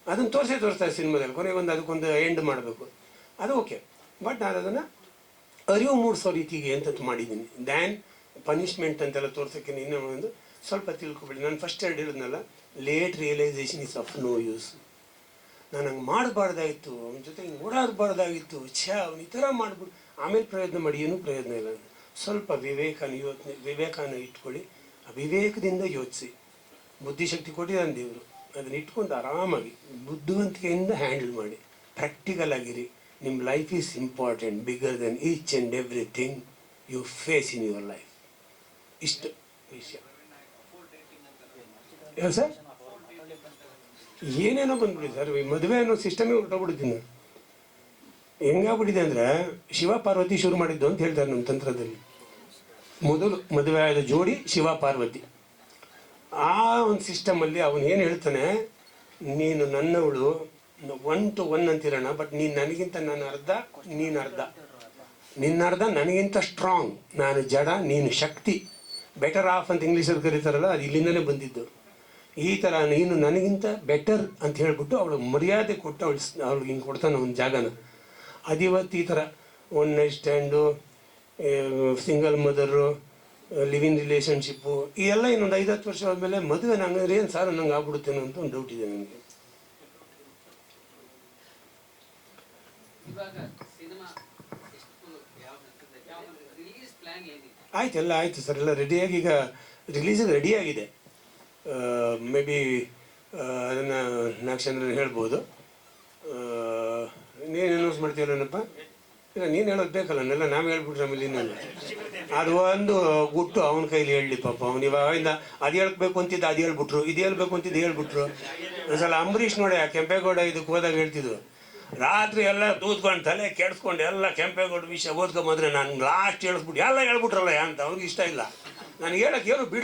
ಅದನ್ನು ತೋರಿಸೇ ತೋರಿಸ್ತಾರೆ ಸಿನಿಮಾದಲ್ಲಿ. ಕೊನೆಗೆ ಒಂದು ಅದಕ್ಕೊಂದು ಎಂಡ್ ಮಾಡಬೇಕು. ಅದು ಓಕೆ ಬಟ್ ನಾನು ಅದನ್ನು ಅರಿವು ಮೂಡಿಸೋ ರೀತಿಗೆ ಅಂತ ಮಾಡಿದ್ದೀನಿ. ದ್ಯಾನ್ ಪನಿಷ್ಮೆಂಟ್ ಅಂತೆಲ್ಲ ತೋರ್ಸೋಕ್ಕೆ ನಿನ್ನೆ ಒಂದು ಸ್ವಲ್ಪ ತಿಳ್ಕೊಬೇಡಿ. ನಾನು ಫಸ್ಟ್ ಎರಡು ಹೇಳಿದ್ನಲ್ಲ late realisation is of no use ನಾನು ಹಂಗೆ ಮಾಡಬಾರ್ದಾಗಿತ್ತು ಅವನ ಜೊತೆ ಹಿಂಗೆ ಓಡಾಡಬಾರ್ದಾಗಿತ್ತು, ಛೇ, ಅವ್ನು ಈ ಥರ ಮಾಡ್ಬಿಡು. ಆಮೇಲೆ ಪ್ರಯತ್ನ ಮಾಡಿ, ಏನೂ ಪ್ರಯತ್ನ ಇಲ್ಲ. ಸ್ವಲ್ಪ ವಿವೇಕನ ಯೋಚನೆ ವಿವೇಕನ ಇಟ್ಕೊಳ್ಳಿ ಆ ವಿವೇಕದಿಂದ ಯೋಚಿಸಿ. ಬುದ್ಧಿಶಕ್ತಿ ಕೊಟ್ಟಿದ್ದಾನೆ ದೇವರು. ಅದನ್ನ ಇಟ್ಕೊಂಡು ಆರಾಮಾಗಿ, ಬುದ್ಧಿವಂತಿಕೆಯಿಂದ ಹ್ಯಾಂಡಲ್ ಮಾಡಿ. ಪ್ರಾಕ್ಟಿಕಲ್ ಆಗಿರಿ. ನಿಮ್ಮ life is important bigger than each and everything you face in your life ಇಷ್ಟು ವಿಷಯ. ಏನು ಸರ್? ಏನೇನೋ ಬಂದ್ಬಿಡಿ ಸರ್, ಈ ಮದುವೆ ಅನ್ನೋ ಸಿಸ್ಟಮೇ ಹೊರಟೋಗ್ಬಿಡ್ತೀನಿ ಹೆಂಗಾಗ್ಬಿಟ್ಟಿದೆ ಅಂದರೆ, ಶಿವ ಪಾರ್ವತಿ ಶುರು ಮಾಡಿದ್ದು ಅಂತ ಹೇಳ್ತಾರೆ ನಮ್ಮ ತಂತ್ರದಲ್ಲಿ. ಮೊದಲು ಮದುವೆ ಆದ ಜೋಡಿ ಶಿವ ಪಾರ್ವತಿ. ಆ ಒಂದು ಸಿಸ್ಟಮಲ್ಲಿ ಅವನು ಏನು ಹೇಳ್ತಾನೆ, ನೀನು ನನ್ನವಳು ಒನ್ ಟು ಒನ್ ಅಂತಿರೋಣ ಬಟ್ ನೀನು ನನಗಿಂತ ನಾನು ಅರ್ಧ, ನೀನು ಅರ್ಧ. ನಿನ್ನ ಅರ್ಧ ನನಗಿಂತ ಸ್ಟ್ರಾಂಗ್ ನಾನು ಜಡ, ನೀನು ಶಕ್ತಿ. ಬೆಟರ್ ಆಫ್ ಅಂತ ಇಂಗ್ಲೀಷಲ್ಲಿ ಕರೀತಾರಲ್ಲ, ಅದು ಇಲ್ಲಿಂದಲೇ ಬಂದಿದ್ದು. ಈ ಥರ ನೀನು ನನಗಿಂತ ಬೆಟರ್ ಅಂತ ಹೇಳಿಬಿಟ್ಟು ಅವಳು ಮರ್ಯಾದೆ ಕೊಟ್ಟು ಅವಳು ಅವಳಿಗೆ ಹಿಂಗೆ ಕೊಡ್ತಾನೆ ಒಂದು ಜಾಗನ. ಅದಿವತ್ತು ಈ ಥರ one night stand single mother living relationship ಈ ಎಲ್ಲ ಇನ್ನೊಂದು ಐದು ಹತ್ತು ವರ್ಷ ಆದಮೇಲೆ ಮದುವೆ ನಂಗೆ ಏನು ಸಾರು ನಂಗೆ ಆಗ್ಬಿಡುತ್ತೇನೋ ಅಂತ ಒಂದು ಡೌಟ್ ಇದೆ ನನಗೆ ಇವಾಗ ಸಿನಿಮಾ ಎಷ್ಟು ಯಾವ ಹಂತದಲ್ಲಿ ಯಾವ ರಿಲೀಸ್ ಪ್ಲಾನ್ ಏನಿದೆ ಆಯ್ತು, ಎಲ್ಲ ಆಯಿತು ಸರ್. ಎಲ್ಲ ರೆಡಿಯಾಗಿ ಈಗ ರಿಲೀಸಿಗೆ ರೆಡಿಯಾಗಿದೆ ಮೇ ಬಿ ಅದನ್ನು ನಾಕ್ಷಂದ್ರ ಹೇಳ್ಬೋದು. ನೀನು ಅನೌನ್ಸ್ ಮಾಡ್ತೀರೇನಪ್ಪ ಇಲ್ಲ, ನೀನು ಹೇಳೋದು ಬೇಕಲ್ಲ. ನೆಲ್ಲ ನಾವು ಹೇಳ್ಬಿಟ್ರೆ ಆಮೇಲೆ ಇನ್ನೆಲ್ಲ ಅದು ಒಂದು ಗುಟ್ಟು ಅವನ ಕೈಲಿ ಹೇಳಲಿ ಪಾಪ. ಅವನು ಇವಾಗಿಂದ ಅದು ಹೇಳ್ಬೇಕು ಅಂತಿದ್ದ, ಅದು ಹೇಳ್ಬಿಟ್ರು. ಇದು ಹೇಳ್ಬೇಕು ಅಂತಿದ್ದು, ಹೇಳ್ಬಿಟ್ರು. ಒಂದ್ಸಲ ಅಂಬರೀಷ್ ನೋಡಿ ಆ ಕೆಂಪೇಗೌಡ ಇದಕ್ಕೆ ಹೋದಾಗ ಹೇಳ್ತಿದ್ರು. ರಾತ್ರಿ ಎಲ್ಲ ದೂದ್ಕೊಂಡು ತಲೆ ಕೆಡ್ಸ್ಕೊಂಡು ಎಲ್ಲ ಕೆಂಪೇಗೌಡ ವಿಷಯ ಓದ್ಕೊಂಬಂದ್ರೆ ನಾನು ಲಾಸ್ಟ್ ಹೇಳಿಸ್ಬಿಟ್ಟು ಎಲ್ಲ ಹೇಳ್ಬಿಟ್ರಲ್ಲ ಅಂತ ಅವ್ರಿಗೆ ಇಷ್ಟ ಇಲ್ಲ. ನನಗೆ ಹೇಳಕ್ಕೆ ಏನು ಬಿಡ್ಲ